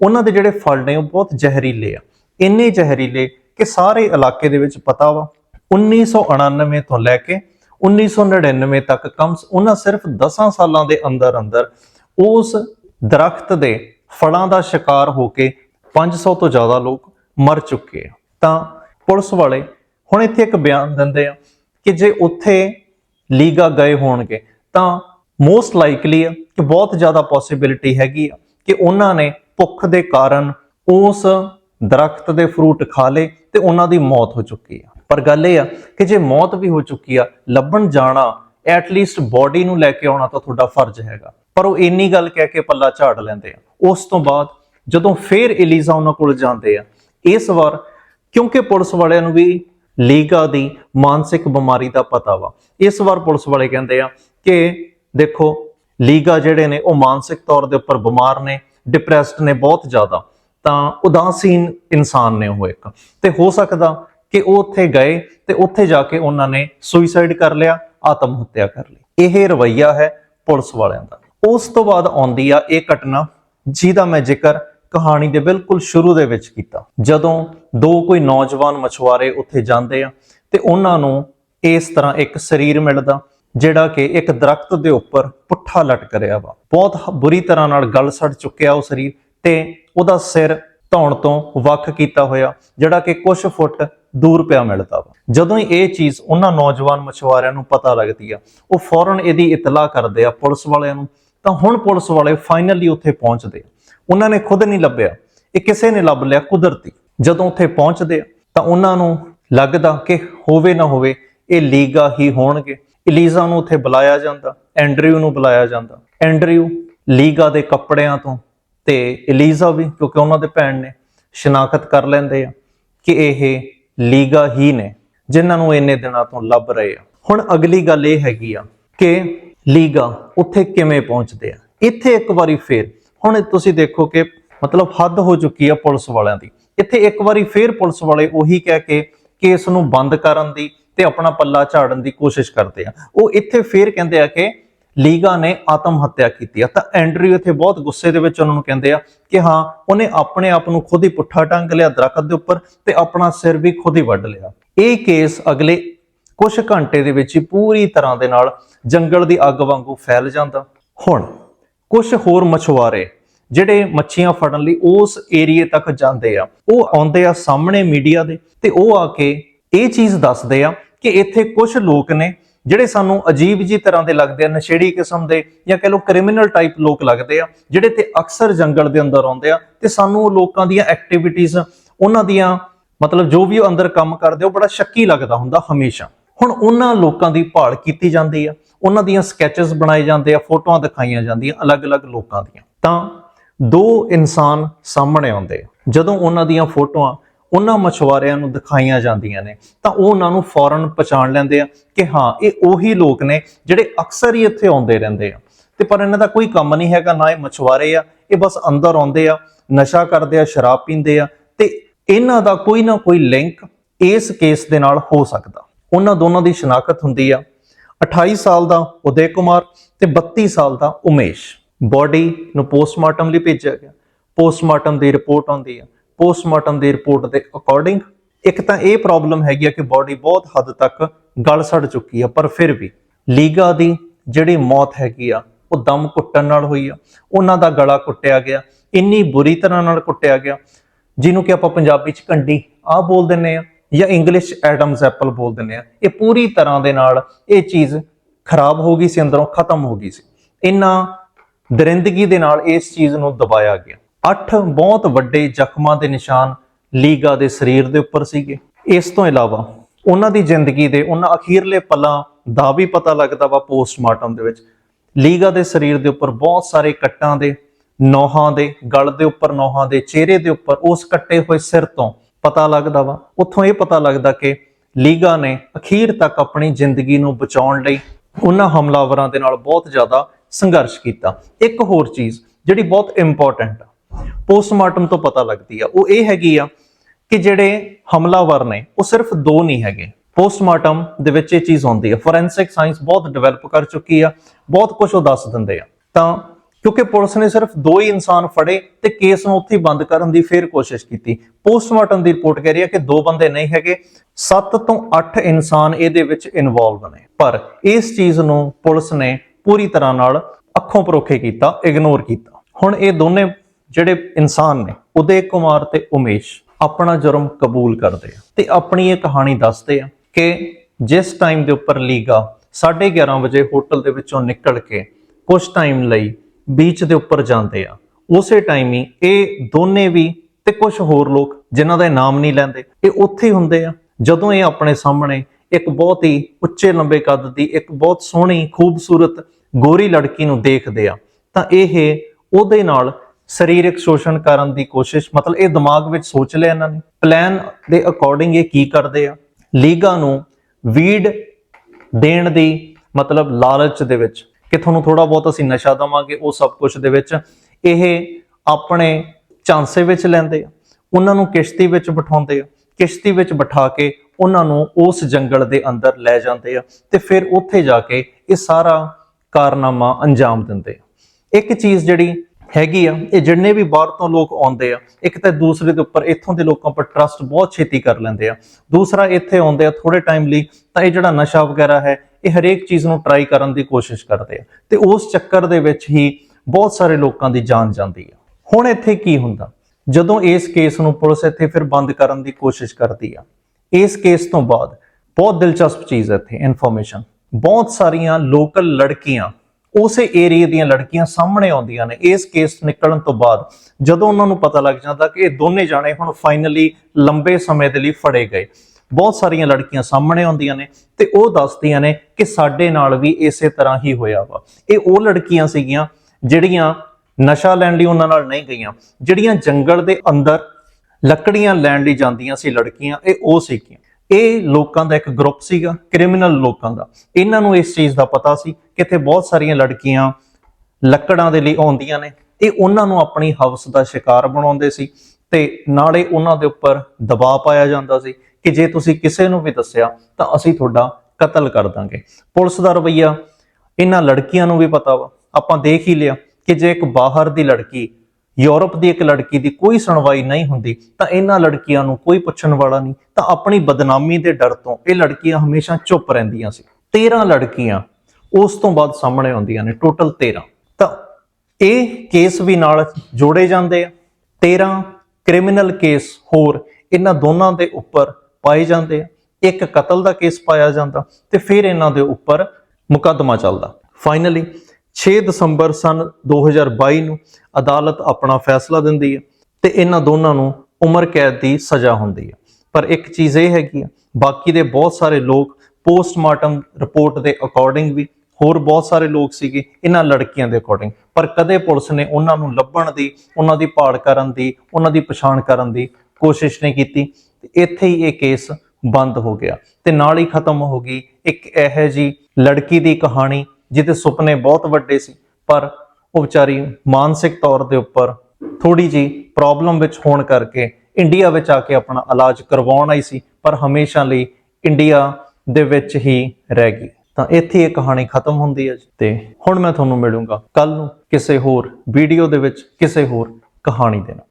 ਉਹਨਾਂ ਦੇ ਜਿਹੜੇ ਫਲ ਨੇ ਉਹ ਬਹੁਤ ਜ਼ਹਿਰੀਲੇ ਆ। ਇੰਨੇ ਜ਼ਹਿਰੀਲੇ ਕਿ ਸਾਰੇ ਇਲਾਕੇ ਦੇ ਵਿੱਚ ਪਤਾ ਵਾ 1999 ਤੋਂ ਲੈ ਕੇ 1999 ਤੱਕ ਕਮ ਉਹਨਾਂ ਸਿਰਫ 10 ਸਾਲਾਂ ਦੇ ਅੰਦਰ ਅੰਦਰ ਉਸ ਦਰਖਤ ਦੇ ਫਲਾਂ ਦਾ ਸ਼ਿਕਾਰ ਹੋ ਕੇ 500 ਤੋਂ ਜ਼ਿਆਦਾ ਲੋਕ ਮਰ ਚੁੱਕੇ ਆ। ਤਾਂ ਪੁਲਿਸ ਵਾਲੇ ਹੁਣ ਇੱਥੇ ਇੱਕ ਬਿਆਨ ਦਿੰਦੇ ਆ ਕਿ ਜੇ ਉੱਥੇ ਲੀਗਾ ਗਏ ਹੋਣਗੇ, ਤਾਂ ਮੋਸਟ ਲਾਈਕਲੀ ਆ ਕਿ ਬਹੁਤ ਜ਼ਿਆਦਾ ਪੋਸਿਬਿਲਿਟੀ ਹੈਗੀ ਆ ਕਿ ਉਹਨਾਂ ਨੇ ਭੁੱਖ ਦੇ ਕਾਰਨ ਉਸ ਦਰਖਤ ਦੇ ਫਰੂਟ ਖਾ ਲਏ ਤੇ ਉਹਨਾਂ ਦੀ ਮੌਤ ਹੋ ਚੁੱਕੀ ਆ। ਪਰ ਗੱਲ ਇਹ ਆ ਕਿ ਜੇ ਮੌਤ ਵੀ ਹੋ ਚੁੱਕੀ ਆ, ਲੱਭਣ ਜਾਣਾ ਐਟ ਲੀਸਟ ਬਾਡੀ ਨੂੰ ਲੈ ਕੇ ਆਉਣਾ ਤਾਂ ਤੁਹਾਡਾ ਫਰਜ਼ ਹੈਗਾ। ਪਰ ਉਹ ਇੰਨੀ ਗੱਲ ਕਹਿ ਕੇ ਪੱਲਾ ਝਾੜ ਲੈਂਦੇ ਆ। ਉਸ ਤੋਂ ਬਾਅਦ ਜਦੋਂ ਫੇਰ ਐਲੀਜ਼ਾ ਉਹਨਾਂ ਕੋਲ ਜਾਂਦੇ ਆ, ਇਸ ਵਾਰ ਕਿਉਂਕਿ ਪੁਲਿਸ ਵਾਲਿਆਂ ਨੂੰ ਵੀ ਲੀਗਾ ਦੀ ਮਾਨਸਿਕ ਬਿਮਾਰੀ ਦਾ ਪਤਾ ਵਾ, ਇਸ ਵਾਰ ਪੁਲਿਸ ਵਾਲੇ ਕਹਿੰਦੇ ਆ ਕਿ ਦੇਖੋ, ਲੀਗਾ ਜਿਹੜੇ ਨੇ ਉਹ ਮਾਨਸਿਕ ਤੌਰ ਦੇ ਉੱਪਰ ਬਿਮਾਰ ਨੇ ਡਿਪਰੈਸਡ ਨੇ ਬਹੁਤ ਜ਼ਿਆਦਾ, ਤਾਂ ਉਦਾਸੀਨ ਇਨਸਾਨ ਨੇ ਉਹ ਇੱਕ। ਤੇ ਹੋ ਸਕਦਾ ਕਿ ਉਹ ਉੱਥੇ ਗਏ ਤੇ ਉੱਥੇ ਜਾ ਕੇ ਉਹਨਾਂ ਨੇ ਸੁਈਸਾਈਡ ਕਰ ਲਿਆ, ਆਤਮ ਹੱਤਿਆ ਕਰ ਲਈ। ਇਹ ਰਵਈਆ ਹੈ ਪੁਲਿਸ ਵਾਲਿਆਂ ਦਾ। ਉਸ ਤੋਂ ਬਾਅਦ ਆਉਂਦੀ ਆ ਇਹ ਘਟਨਾ, ਜਿਹਦਾ ਮੈਂ ਜ਼ਿਕਰ ਕਹਾਣੀ ਦੇ ਬਿਲਕੁਲ ਸ਼ੁਰੂ ਦੇ ਵਿੱਚ ਕੀਤਾ। ਜਦੋਂ ਦੋ ਕੋਈ ਨੌਜਵਾਨ ਮਛੁਆਰੇ ਉੱਥੇ ਜਾਂਦੇ ਆ ਤੇ ਉਹਨਾਂ ਨੂੰ ਇਸ ਤਰ੍ਹਾਂ ਇੱਕ ਸਰੀਰ ਮਿਲਦਾ, ਜਿਹੜਾ ਕਿ ਇੱਕ ਦਰਖਤ ਦੇ ਉੱਪਰ ਪੁੱਠਾ ਲਟਕ ਰਿਹਾ ਵਾ। ਬਹੁਤ ਬੁਰੀ ਤਰ੍ਹਾਂ ਨਾਲ ਗਲ ਸੜ ਚੁੱਕਿਆ ਉਹ ਸਰੀਰ ਤੇ ਉਹਦਾ ਸਿਰ ਧੌਣ ਤੋਂ ਵੱਖ ਕੀਤਾ ਹੋਇਆ, ਜਿਹੜਾ ਕਿ ਕੁਝ ਫੁੱਟ ਦੂਰ ਰੁਪਿਆ ਮਿਲਦਾ ਵਾ। ਜਦੋਂ ਹੀ ਇਹ ਚੀਜ਼ ਉਹਨਾਂ ਨੌਜਵਾਨ ਮਛੁਆਰਿਆਂ ਨੂੰ ਪਤਾ ਲੱਗਦੀ ਆ, ਉਹ ਫੌਰਨ ਇਹਦੀ ਇਤਲਾਹ ਕਰਦੇ ਆ ਪੁਲਿਸ ਵਾਲਿਆਂ ਨੂੰ, ਤਾਂ ਹੁਣ ਪੁਲਿਸ ਵਾਲੇ ਫਾਈਨਲੀ ਉੱਥੇ ਪਹੁੰਚਦੇ ਆ। ਉਹਨਾਂ ਨੇ ਖੁਦ ਨਹੀਂ ਲੱਭਿਆ। ਇਹ ਕਿਸੇ ਨੇ ਲੱਭ ਲਿਆ ਕੁਦਰਤੀ। ਜਦੋਂ ਉੱਥੇ ਪਹੁੰਚਦੇ ਆ, ਤਾਂ ਉਹਨਾਂ ਨੂੰ ਲੱਗਦਾ ਕਿ ਹੋਵੇ ਨਾ ਹੋਵੇ, ਇਹ ਲੀਗਾ ਹੀ ਹੋਣਗੇ। ਇਲੀਜ਼ਾ ਨੂੰ ਉੱਥੇ ਬੁਲਾਇਆ ਜਾਂਦਾ, ਐਂਡਰਿਊ ਨੂੰ ਬੁਲਾਇਆ ਜਾਂਦਾ। ਐਂਡਰਿਊ ਲੀਗਾ ਦੇ ਕੱਪੜਿਆਂ ਤੋਂ ਤੇ ਇਲੀਜ਼ਾ ਵੀ, ਕਿਉਂਕਿ ਉਹਨਾਂ ਦੇ ਭੈਣ ਨੇ ਸ਼ਨਾਖਤ ਕਰ ਲੈਂਦੇ ਆ ਕਿ ਇਹ ਲੀਗਾ ਹੀ ਨੇ, ਜਿਨ੍ਹਾਂ ਨੂੰ ਇੰਨੇ ਦਿਨਾਂ ਤੋਂ ਲੱਭ ਰਹੇ ਆ। ਹੁਣ ਅਗਲੀ ਗੱਲ ਇਹ ਹੈਗੀ ਆ ਕਿ ਲੀਗਾ ਉੱਥੇ ਕਿਵੇਂ ਪਹੁੰਚਦੇ ਆ। ਇੱਥੇ ਇੱਕ ਵਾਰੀ ਫੇਰ, ਹੁਣ ਤੁਸੀਂ ਦੇਖੋ ਕਿ ਮਤਲਬ ਹੱਦ ਹੋ ਚੁੱਕੀ ਆ ਪੁਲਿਸ ਵਾਲਿਆਂ ਦੀ। ਇੱਥੇ ਇੱਕ ਵਾਰੀ ਫੇਰ ਪੁਲਿਸ ਵਾਲੇ ਉਹੀ ਕਹਿ ਕੇ ਕੇਸ ਨੂੰ ਬੰਦ ਕਰਨ ਦੀ ਤੇ ਆਪਣਾ ਪੱਲਾ ਝਾੜਨ ਦੀ ਕੋਸ਼ਿਸ਼ ਕਰਦੇ ਆ। ਉਹ ਇੱਥੇ ਫੇਰ ਕਹਿੰਦੇ ਆ ਕਿ ਲੀਗਾ ਨੇ ਆਤਮ ਹੱਤਿਆ ਕੀਤੀ ਆ। ਤਾਂ ਐਂਡਰਿਊ ਇੱਥੇ ਬਹੁਤ ਗੁੱਸੇ ਦੇ ਵਿੱਚ ਉਹਨਾਂ ਨੂੰ ਕਹਿੰਦੇ ਆ ਕਿ ਹਾਂ, ਉਹਨੇ ਆਪਣੇ ਆਪ ਨੂੰ ਖੁਦ ਹੀ ਪੁੱਠਾ ਟੰਗ ਲਿਆ ਦਰਖਤ ਦੇ ਉੱਪਰ ਤੇ ਆਪਣਾ ਸਿਰ ਵੀ ਖੁਦ ਹੀ ਵੱਢ ਲਿਆ। ਇਹ ਕੇਸ ਅਗਲੇ ਕੁਝ ਘੰਟੇ ਦੇ ਵਿੱਚ ਹੀ ਪੂਰੀ ਤਰ੍ਹਾਂ ਦੇ ਨਾਲ ਜੰਗਲ ਦੀ ਅੱਗ ਵਾਂਗੂ ਫੈਲ ਜਾਂਦਾ। ਹੁਣ ਕੁਝ ਹੋਰ ਮਛੁਆਰੇ ਜਿਹੜੇ ਮੱਛੀਆਂ ਫੜਨ ਲਈ ਉਸ ਏਰੀਏ ਤੱਕ ਜਾਂਦੇ ਆ, ਉਹ ਆਉਂਦੇ ਆ ਸਾਹਮਣੇ ਮੀਡੀਆ ਦੇ ਤੇ ਉਹ ਆ ਕੇ ਇਹ ਚੀਜ਼ ਦੱਸਦੇ ਆ ਕਿ ਇੱਥੇ ਕੁਝ ਲੋਕ ਨੇ ਜਿਹੜੇ ਸਾਨੂੰ ਅਜੀਬ ਜੀ ਤਰ੍ਹਾਂ ਦੇ ਲੱਗਦੇ ਆ, ਨਸ਼ੇੜੀ ਕਿਸਮ ਦੇ ਜਾਂ ਕਹ ਲੋ ਕ੍ਰਿਮੀਨਲ ਟਾਈਪ ਲੋਕ ਲੱਗਦੇ ਆ, ਜਿਹੜੇ ਤੇ ਅਕਸਰ ਜੰਗਲ ਦੇ ਅੰਦਰ ਆਉਂਦੇ ਆ ਤੇ ਸਾਨੂੰ ਉਹ ਲੋਕਾਂ ਦੀਆਂ ਐਕਟੀਵਿਟੀਆਂ ਉਹਨਾਂ ਦੀਆਂ ਮਤਲਬ ਜੋ ਵੀ ਉਹ ਅੰਦਰ ਕੰਮ ਕਰਦੇ ਉਹ ਬੜਾ ਸ਼ੱਕੀ ਲੱਗਦਾ ਹੁੰਦਾ ਹਮੇਸ਼ਾ। ਹੁਣ ਉਹਨਾਂ ਲੋਕਾਂ ਦੀ ਭਾਲ ਕੀਤੀ ਜਾਂਦੀ ਆ, ਉਹਨਾਂ ਦੀਆਂ ਸਕੈਚਸ ਬਣਾਏ ਜਾਂਦੇ ਆ, ਫੋਟੋਆਂ ਦਿਖਾਈਆਂ ਜਾਂਦੀਆਂ ਅਲੱਗ-ਅਲੱਗ ਲੋਕਾਂ ਦੀਆਂ। ਤਾਂ ਦੋ ਇਨਸਾਨ ਸਾਹਮਣੇ ਆਉਂਦੇ ਆ। ਜਦੋਂ ਉਹਨਾਂ ਦੀਆਂ ਫੋਟੋਆਂ ਉਹਨਾਂ ਮਛੁਆਰਿਆਂ ਨੂੰ ਦਿਖਾਈਆਂ ਜਾਂਦੀਆਂ ਨੇ, ਤਾਂ ਉਹ ਉਹਨਾਂ ਨੂੰ ਫੌਰਨ ਪਛਾਣ ਲੈਂਦੇ ਆ ਕਿ ਹਾਂ, ਇਹ ਉਹੀ ਲੋਕ ਨੇ ਜਿਹੜੇ ਅਕਸਰ ਹੀ ਇੱਥੇ ਆਉਂਦੇ ਰਹਿੰਦੇ ਆ। ਤੇ ਪਰ ਇਹਨਾਂ ਦਾ ਕੋਈ ਕੰਮ ਨਹੀਂ ਹੈਗਾ, ਨਾ ਇਹ ਮਛੁਆਰੇ ਆ, ਇਹ ਬਸ ਅੰਦਰ ਆਉਂਦੇ ਆ, ਨਸ਼ਾ ਕਰਦੇ ਆ, ਸ਼ਰਾਬ ਪੀਂਦੇ ਆ, ਤੇ ਇਹਨਾਂ ਦਾ ਕੋਈ ਨਾ ਕੋਈ ਲਿੰਕ ਇਸ ਕੇਸ ਦੇ ਨਾਲ ਹੋ ਸਕਦਾ। ਉਹਨਾਂ ਦੋਨਾਂ ਦੀ ਸ਼ਨਾਖਤ ਹੁੰਦੀ ਆ 28 ਸਾਲ ਦਾ ਉਦੈ ਕੁਮਾਰ ਤੇ 32 ਸਾਲ ਦਾ ਉਮੇਸ਼। ਬਾਡੀ ਨੂੰ ਪੋਸਟਮਾਰਟਮ ਲਈ ਭੇਜਿਆ ਗਿਆ। ਪੋਸਟਮਾਰਟਮ ਦੀ ਰਿਪੋਰਟ ਆਉਂਦੀ ਆ। ਪੋਸਟਮਾਰਟਮ ਦੀ ਰਿਪੋਰਟ ਦੇ ਅਕੋਰਡਿੰਗ ਇੱਕ ਤਾਂ ਇਹ ਪ੍ਰੋਬਲਮ ਹੈਗੀ ਆ ਕਿ ਬਾਡੀ ਬਹੁਤ ਹੱਦ ਤੱਕ ਗਲ ਸੜ ਚੁੱਕੀ ਆ, ਪਰ ਫਿਰ ਵੀ ਲੀਗਾ ਦੀ ਜਿਹੜੀ ਮੌਤ ਹੈਗੀ ਆ, ਉਹ ਦਮ ਕੁੱਟਣ ਨਾਲ ਹੋਈ ਆ, ਉਹਨਾਂ ਦਾ ਗਲਾ ਕੁੱਟਿਆ ਗਿਆ, ਇੰਨੀ ਬੁਰੀ ਤਰ੍ਹਾਂ ਨਾਲ ਕੁੱਟਿਆ ਗਿਆ, ਜਿਹਨੂੰ ਕਿ ਆਪਾਂ ਪੰਜਾਬੀ ਚ ਕੰਡੀ ਆ ਬੋਲ ਦਿੰਨੇ ਆ ਜਾਂ ਇੰਗਲਿਸ਼ ਐਡਮਸ ਐਪਲ ਬੋਲ ਦਿੰਨੇ ਆ, ਇਹ ਪੂਰੀ ਤਰ੍ਹਾਂ ਦੇ ਨਾਲ ਇਹ ਚੀਜ਼ ਖਰਾਬ ਹੋ ਗਈ ਸੀ, ਅੰਦਰੋਂ ਖਤਮ ਹੋ ਗਈ ਸੀ। ਇੰਨਾ ਦਰਿੰਦਗੀ ਦੇ ਨਾਲ ਇਸ ਚੀਜ਼ ਨੂੰ ਦਬਾਇਆ ਗਿਆ। ਅੱਠ ਬਹੁਤ ਵੱਡੇ ਜ਼ਖਮਾਂ ਦੇ ਨਿਸ਼ਾਨ ਲੀਗਾ ਦੇ ਸਰੀਰ ਦੇ ਉੱਪਰ ਸੀਗੇ। ਇਸ ਤੋਂ ਇਲਾਵਾ ਉਹਨਾਂ ਦੀ ਜ਼ਿੰਦਗੀ ਦੇ ਉਹਨਾਂ ਅਖੀਰਲੇ ਪਲਾਂ ਦਾ ਵੀ ਪਤਾ ਲੱਗਦਾ ਵਾ ਪੋਸਟਮਾਰਟਮ ਦੇ ਵਿੱਚ। ਲੀਗਾ ਦੇ ਸਰੀਰ ਦੇ ਉੱਪਰ ਬਹੁਤ ਸਾਰੇ ਕੱਟਾਂ ਦੇ, ਨੋਹਾਂ ਦੇ, ਗਲ ਦੇ ਉੱਪਰ ਨੋਹਾਂ ਦੇ, ਚਿਹਰੇ ਦੇ ਉੱਪਰ ਉਸ ਕੱਟੇ ਹੋਏ ਸਿਰ ਤੋਂ ਪਤਾ ਲੱਗਦਾ ਵਾ। ਉੱਥੋਂ ਇਹ ਪਤਾ ਲੱਗਦਾ ਕਿ ਲੀਗਾ ਨੇ ਅਖੀਰ ਤੱਕ ਆਪਣੀ ਜ਼ਿੰਦਗੀ ਨੂੰ ਬਚਾਉਣ ਲਈ ਉਹਨਾਂ ਹਮਲਾਵਰਾਂ ਦੇ ਨਾਲ ਬਹੁਤ ਜ਼ਿਆਦਾ ਸੰਘਰਸ਼ ਕੀਤਾ। ਇੱਕ ਹੋਰ ਚੀਜ਼ ਜਿਹੜੀ ਬਹੁਤ ਇੰਪੋਰਟੈਂਟ ਆ ਪੋਸਟਮਾਰਟਮ ਤੋਂ ਪਤਾ ਲੱਗਦੀ ਆ। ਉਹ ਇਹ ਹੈਗੀ ਆ ਕਿ ਜਿਹੜੇ ਹਮਲਾਵਰ ਨੇ, ਉਹ ਸਿਰਫ ਦੋ ਨਹੀਂ ਹੈਗੇ। ਪੋਸਟਮਾਰਟਮ ਦੇ ਵਿੱਚ ਇਹ ਚੀਜ਼ ਆਉਂਦੀ ਹੈ ਫੋਰੈਂਸਿਕ ਸਾਇੰਸ ਬਹੁਤ ਡਿਵੈਲਪ ਕਰ ਚੁੱਕੀ ਆ, ਬਹੁਤ ਕੁਝ ਉਹ ਦੱਸ ਦਿੰਦੇ ਆ। ਤਾਂ ਕਿਉਂਕਿ ਪੁਲਿਸ ਨੇ ਸਿਰਫ ਦੋ ਹੀ ਇਨਸਾਨ ਫੜੇ ਤੇ ਕੇਸ ਨੂੰ ਉੱਥੇ ਬੰਦ ਕਰਨ ਦੀ ਫੇਰ ਕੋਸ਼ਿਸ਼ ਕੀਤੀ। ਪੋਸਟਮਾਰਟਮ ਦੀ ਰਿਪੋਰਟ ਕਹਿ ਰਹੀ ਹੈ ਕਿ ਦੋ ਬੰਦੇ ਨਹੀਂ ਹੈਗੇ 7 ਤੋਂ 8 ਇਨਸਾਨ ਇਹਦੇ ਵਿੱਚ ਇਨਵੋਲਵ ਨੇ। ਪਰ ਇਸ ਚੀਜ਼ ਨੂੰ ਪੁਲਿਸ ਨੇ ਪੂਰੀ ਤਰ੍ਹਾਂ ਨਾਲ ਅੱਖੋਂ ਪਰੋਖੇ ਕੀਤਾ ਇਗਨੋਰ ਕੀਤਾ। ਹੁਣ ਇਹ ਦੋਨੇ ਜਿਹੜੇ ਇਨਸਾਨ ਨੇ, ਉਦੈ ਕੁਮਾਰ ਤੇ ਉਮੇਸ਼ ਆਪਣਾ ਜੁਰਮ ਕਬੂਲ ਕਰਦੇ ਆ ਤੇ ਆਪਣੀ ਇਹ ਕਹਾਣੀ ਦੱਸਦੇ ਆ ਕਿ ਜਿਸ ਟਾਈਮ ਦੇ ਉੱਪਰ ਲੀਗਾ 11:30 ਵਜੇ ਹੋਟਲ ਦੇ ਵਿੱਚੋਂ ਨਿਕਲ ਕੇ ਕੁਝ ਟਾਈਮ ਲਈ ਬੀਚ ਦੇ ਉੱਪਰ ਜਾਂਦੇ ਆ, ਉਸੇ ਟਾਈਮ ਹੀ ਇਹ ਦੋਨੇ ਵੀ ਤੇ ਕੁਝ ਹੋਰ ਲੋਕ ਜਿਨ੍ਹਾਂ ਦੇ ਨਾਮ ਨਹੀਂ ਲੈਂਦੇ, ਇਹ ਉੱਥੇ ਹੁੰਦੇ ਆ। ਜਦੋਂ ਇਹ ਆਪਣੇ ਸਾਹਮਣੇ ਇੱਕ ਬਹੁਤ ਹੀ ਉੱਚੇ ਲੰਬੇ ਕੱਦ ਦੀ ਇੱਕ ਬਹੁਤ ਸੋਹਣੀ ਖੂਬਸੂਰਤ ਗੋਰੀ ਲੜਕੀ ਨੂੰ ਦੇਖਦੇ ਆ, ਤਾਂ ਇਹ ਉਹਦੇ ਨਾਲ ਸਰੀਰਕ ਸ਼ੋਸ਼ਣ ਕਰਨ ਦੀ ਕੋਸ਼ਿਸ਼, ਮਤਲਬ ਇਹ ਦਿਮਾਗ ਵਿੱਚ ਸੋਚ ਲਿਆ ਇਹਨਾਂ ਨੇ। ਪਲਾਨ ਦੇ ਅਕੋਰਡਿੰਗ ਇਹ ਕੀ ਕਰਦੇ ਆ? ਲੀਗਾ ਨੂੰ ਵੀਡ ਦੇਣ ਦੀ ਮਤਲਬ ਲਾਲਚ ਦੇ ਵਿੱਚ। ਕਿ ਤੁਹਾਨੂੰ ਥੋੜਾ ਬਹੁਤ ਅਸੀਂ ਨਸ਼ਾ ਦਵਾਂਗੇ, ਉਹ ਸਭ ਕੁਝ ਦੇ ਵਿੱਚ। ਇਹ ਆਪਣੇ ਚਾਂਸੇ ਵਿੱਚ ਲੈਂਦੇ ਆ। ਉਹਨਾਂ ਨੂੰ ਕਿਸ਼ਤੀ ਵਿੱਚ ਬਿਠਾਉਂਦੇ ਆ। ਕਿਸ਼ਤੀ ਵਿੱਚ ਬਿਠਾ ਕੇ ਉਹਨਾਂ ਨੂੰ ਉਸ ਜੰਗਲ ਦੇ ਅੰਦਰ ਲੈ ਜਾਂਦੇ ਆ ਤੇ ਫਿਰ ਉੱਥੇ ਜਾ ਕੇ ਇਹ ਸਾਰਾ ਕਾਰਨਾਮਾ ਅੰਜਾਮ ਦਿੰਦੇ ਆ। ਇੱਕ ਚੀਜ਼ ਜਿਹੜੀ ਹੈਗੀ ਆ। ਇਹ ਜਿੰਨੇ ਵੀ ਬਾਹਰ ਤੋਂ ਲੋਕ ਆਉਂਦੇ ਆ, ਇੱਕ ਤਾਂ ਦੂਸਰੇ ਦੇ ਉੱਪਰ ਇੱਥੋਂ ਦੇ ਲੋਕਾਂ ਪਰ ਟਰਸਟ ਬਹੁਤ ਛੇਤੀ ਕਰ ਲੈਂਦੇ ਆ। ਦੂਸਰਾ ਇੱਥੇ ਆਉਂਦੇ ਆ ਥੋੜੇ ਟਾਈਮ ਲਈ ਤਾਂ ਇਹ ਜਿਹੜਾ ਨਸ਼ਾ ਵਗੈਰਾ ਹੈ, ਇਹ ਹਰੇਕ ਚੀਜ਼ ਨੂੰ ਟਰਾਈ ਕਰਨ ਦੀ ਕੋਸ਼ਿਸ਼ ਕਰਦੇ ਆ। ਤੇ ਉਸ ਚੱਕਰ ਦੇ ਵਿੱਚ ਹੀ ਬਹੁਤ ਸਾਰੇ ਲੋਕਾਂ ਦੀ ਜਾਨ ਜਾਂਦੀ ਆ। ਹੁਣ ਇੱਥੇ ਕੀ ਹੁੰਦਾ? ਜਦੋਂ ਇਸ ਕੇਸ ਨੂੰ ਪੁਲਿਸ ਇੱਥੇ ਫਿਰ ਬੰਦ ਕਰਨ ਦੀ ਕੋਸ਼ਿਸ਼ ਕਰਦੀ ਆ। ਇਸ ਕੇਸ ਤੋਂ ਬਾਅਦ ਬਹੁਤ ਦਿਲਚਸਪ ਚੀਜ਼ ਹੈ ਇੱਥੇ ਇਨਫੋਰਮੇਸ਼ਨ ਬਹੁਤ ਸਾਰੀਆਂ ਲੋਕਲ ਲੜਕੀਆਂ ਉਸੇ ਏਰੀਆ ਦੀਆਂ ਲੜਕੀਆਂ ਸਾਹਮਣੇ ਆਉਂਦੀਆਂ ਨੇ। ਇਸ ਕੇਸ ਨਿਕਲਣ ਤੋਂ ਬਾਅਦ ਜਦੋਂ ਉਹਨਾਂ ਨੂੰ ਪਤਾ ਲੱਗ ਜਾਂਦਾ ਕਿ ਇਹ ਦੋਨੇ ਜਾਣੇ ਹੁਣ ਫਾਈਨਲੀ ਲੰਬੇ ਸਮੇਂ ਦੇ ਲਈ ਫੜੇ ਗਏ। ਬਹੁਤ ਸਾਰੀਆਂ ਲੜਕੀਆਂ ਸਾਹਮਣੇ ਆਉਂਦੀਆਂ ਨੇ ਤੇ ਉਹ ਦੱਸਦੀਆਂ ਨੇ ਕਿ ਸਾਡੇ ਨਾਲ ਵੀ ਇਸੇ ਤਰ੍ਹਾਂ ਹੀ ਹੋਇਆ ਵਾ। ਇਹ ਉਹ ਲੜਕੀਆਂ ਸੀਗੀਆਂ ਜਿਹੜੀਆਂ ਨਸ਼ਾ ਲੈਣ ਲਈ ਉਹਨਾਂ ਨਾਲ ਨਹੀਂ ਗਈਆਂ, ਜਿਹੜੀਆਂ ਜੰਗਲ ਦੇ ਅੰਦਰ ਲੱਕੜੀਆਂ ਲੈਣ ਲਈ ਜਾਂਦੀਆਂ ਸੀ ਲੜਕੀਆਂ, ਇਹ ਉਹ ਸੀਗੀਆਂ। ਇਹ ਲੋਕਾਂ ਦਾ ਇੱਕ ਗਰੁੱਪ ਸੀਗਾ ਕ੍ਰਿਮੀਨਲ ਲੋਕਾਂ ਦਾ। ਇਹਨਾਂ ਨੂੰ ਇਸ ਚੀਜ਼ ਦਾ ਪਤਾ ਸੀ ਕਿ ਇੱਥੇ ਬਹੁਤ ਸਾਰੀਆਂ ਲੜਕੀਆਂ ਲੱਕੜਾਂ ਦੇ ਲਈ ਆਉਂਦੀਆਂ ਨੇ ਇਹ ਉਹਨਾਂ ਨੂੰ ਆਪਣੀ ਹਵਸ ਦਾ ਸ਼ਿਕਾਰ ਬਣਾਉਂਦੇ ਸੀ ਤੇ ਨਾਲੇ ਉਹਨਾਂ ਦੇ ਉੱਪਰ ਦਬਾਅ ਪਾਇਆ ਜਾਂਦਾ ਸੀ ਕਿ ਜੇ ਤੁਸੀਂ ਕਿਸੇ ਨੂੰ ਵੀ ਦੱਸਿਆ ਤਾਂ ਅਸੀਂ ਤੁਹਾਡਾ ਕਤਲ ਕਰ ਦਾਂਗੇ। ਪੁਲਿਸ ਦਾ ਰਵਈਆ, ਇਹਨਾਂ ਲੜਕੀਆਂ ਨੂੰ ਵੀ ਪਤਾ ਵਾ। ਆਪਾਂ ਦੇਖ ਹੀ ਲਿਆ ਕਿ ਜੇ ਇੱਕ ਬਾਹਰ ਦੀ ਲੜਕੀ ਯੂਰਪ ਦੀ ਇੱਕ ਲੜਕੀ ਦੀ ਕੋਈ ਸੁਣਵਾਈ ਨਹੀਂ ਹੁੰਦੀ, ਤਾਂ ਇਹਨਾਂ ਲੜਕੀਆਂ ਨੂੰ ਕੋਈ ਪੁੱਛਣ ਵਾਲਾ ਨਹੀਂ। ਤਾਂ ਆਪਣੀ ਬਦਨਾਮੀ ਦੇ ਡਰ ਤੋਂ ਇਹ ਲੜਕੀਆਂ ਹਮੇਸ਼ਾ ਚੁੱਪ ਰਹਿੰਦੀਆਂ ਸੀ। 13 ਲੜਕੀਆਂ ਉਸ ਤੋਂ ਬਾਅਦ ਸਾਹਮਣੇ ਆਉਂਦੀਆਂ ਨੇ, ਟੋਟਲ 13 ਤਾਂ ਇਹ ਕੇਸ ਵੀ ਨਾਲ ਜੋੜੇ ਜਾਂਦੇ ਆ। 13 ਕ੍ਰਿਮੀਨਲ ਕੇਸ ਹੋਰ ਇਹਨਾਂ ਦੋਨਾਂ ਦੇ ਉੱਪਰ ਪਾਏ ਜਾਂਦੇ ਆ। ਇੱਕ ਕਤਲ ਦਾ ਕੇਸ ਪਾਇਆ ਜਾਂਦਾ ਤੇ ਫਿਰ ਇਹਨਾਂ ਦੇ ਉੱਪਰ ਮੁਕੱਦਮਾ ਚੱਲਦਾ। ਫਾਈਨਲੀ 6 ਦਸੰਬਰ ਸਨ 2022 ਨੂੰ ਅਦਾਲਤ ਆਪਣਾ ਫੈਸਲਾ ਦਿੰਦੀ ਹੈ ਤੇ ਇਹਨਾਂ ਦੋਨਾਂ ਨੂੰ ਉਮਰ ਕੈਦ ਦੀ ਸਜ਼ਾ ਹੁੰਦੀ ਹੈ। ਪਰ ਇੱਕ ਚੀਜ਼ ਇਹ ਹੈਗੀ ਆ, ਬਾਕੀ ਦੇ ਬਹੁਤ ਸਾਰੇ ਲੋਕ ਪੋਸਟਮਾਰਟਮ ਰਿਪੋਰਟ ਦੇ ਅਕੋਰਡਿੰਗ ਵੀ ਹੋਰ ਬਹੁਤ ਸਾਰੇ ਲੋਕ ਸੀਗੇ, ਇਹਨਾਂ ਲੜਕੀਆਂ ਦੇ ਅਕੋਰਡਿੰਗ ਪਰ ਕਦੇ ਪੁਲਿਸ ਨੇ ਉਹਨਾਂ ਨੂੰ ਲੱਭਣ ਦੀ, ਉਹਨਾਂ ਦੀ ਭਾਲ ਕਰਨ ਦੀ, ਉਹਨਾਂ ਦੀ ਪਛਾਣ ਕਰਨ ਦੀ ਕੋਸ਼ਿਸ਼ ਨਹੀਂ ਕੀਤੀ। ਇੱਥੇ ਹੀ ਇਹ ਕੇਸ ਬੰਦ ਹੋ ਗਿਆ ਤੇ ਨਾਲ ਹੀ ਖਤਮ ਹੋ ਗਈ। ਇੱਕ ਇਹੋ ਜੀ ਲੜਕੀ ਦੀ ਕਹਾਣੀ ਜਿਹਦੇ ਸੁਪਨੇ ਬਹੁਤ ਵੱਡੇ ਸੀ, ਪਰ ਉਹ ਵਿਚਾਰੀ ਮਾਨਸਿਕ ਤੌਰ ਦੇ ਉੱਪਰ ਥੋੜੀ ਜੀ ਪ੍ਰੋਬਲਮ ਵਿੱਚ ਹੋਣ ਕਰਕੇ ਇੰਡੀਆ ਵਿੱਚ ਆ ਕੇ ਆਪਣਾ ਇਲਾਜ ਕਰਵਾਉਣ ਆਈ ਸੀ, ਪਰ ਹਮੇਸ਼ਾ ਲਈ ਇੰਡੀਆ ਦੇ ਵਿੱਚ ਹੀ ਰਹਿ ਗਈ। ਤਾਂ ਇੱਥੇ ਇਹ ਕਹਾਣੀ ਖਤਮ ਹੁੰਦੀ ਹੈ ਜੀ। ਤੇ ਹੁਣ ਮੈਂ ਤੁਹਾਨੂੰ ਮਿਲੂੰਗਾ ਕੱਲ ਨੂੰ ਕਿਸੇ ਹੋਰ ਵੀਡੀਓ ਦੇ ਵਿੱਚ, ਕਿਸੇ ਹੋਰ ਕਹਾਣੀ ਦੇ ਨਾਲ।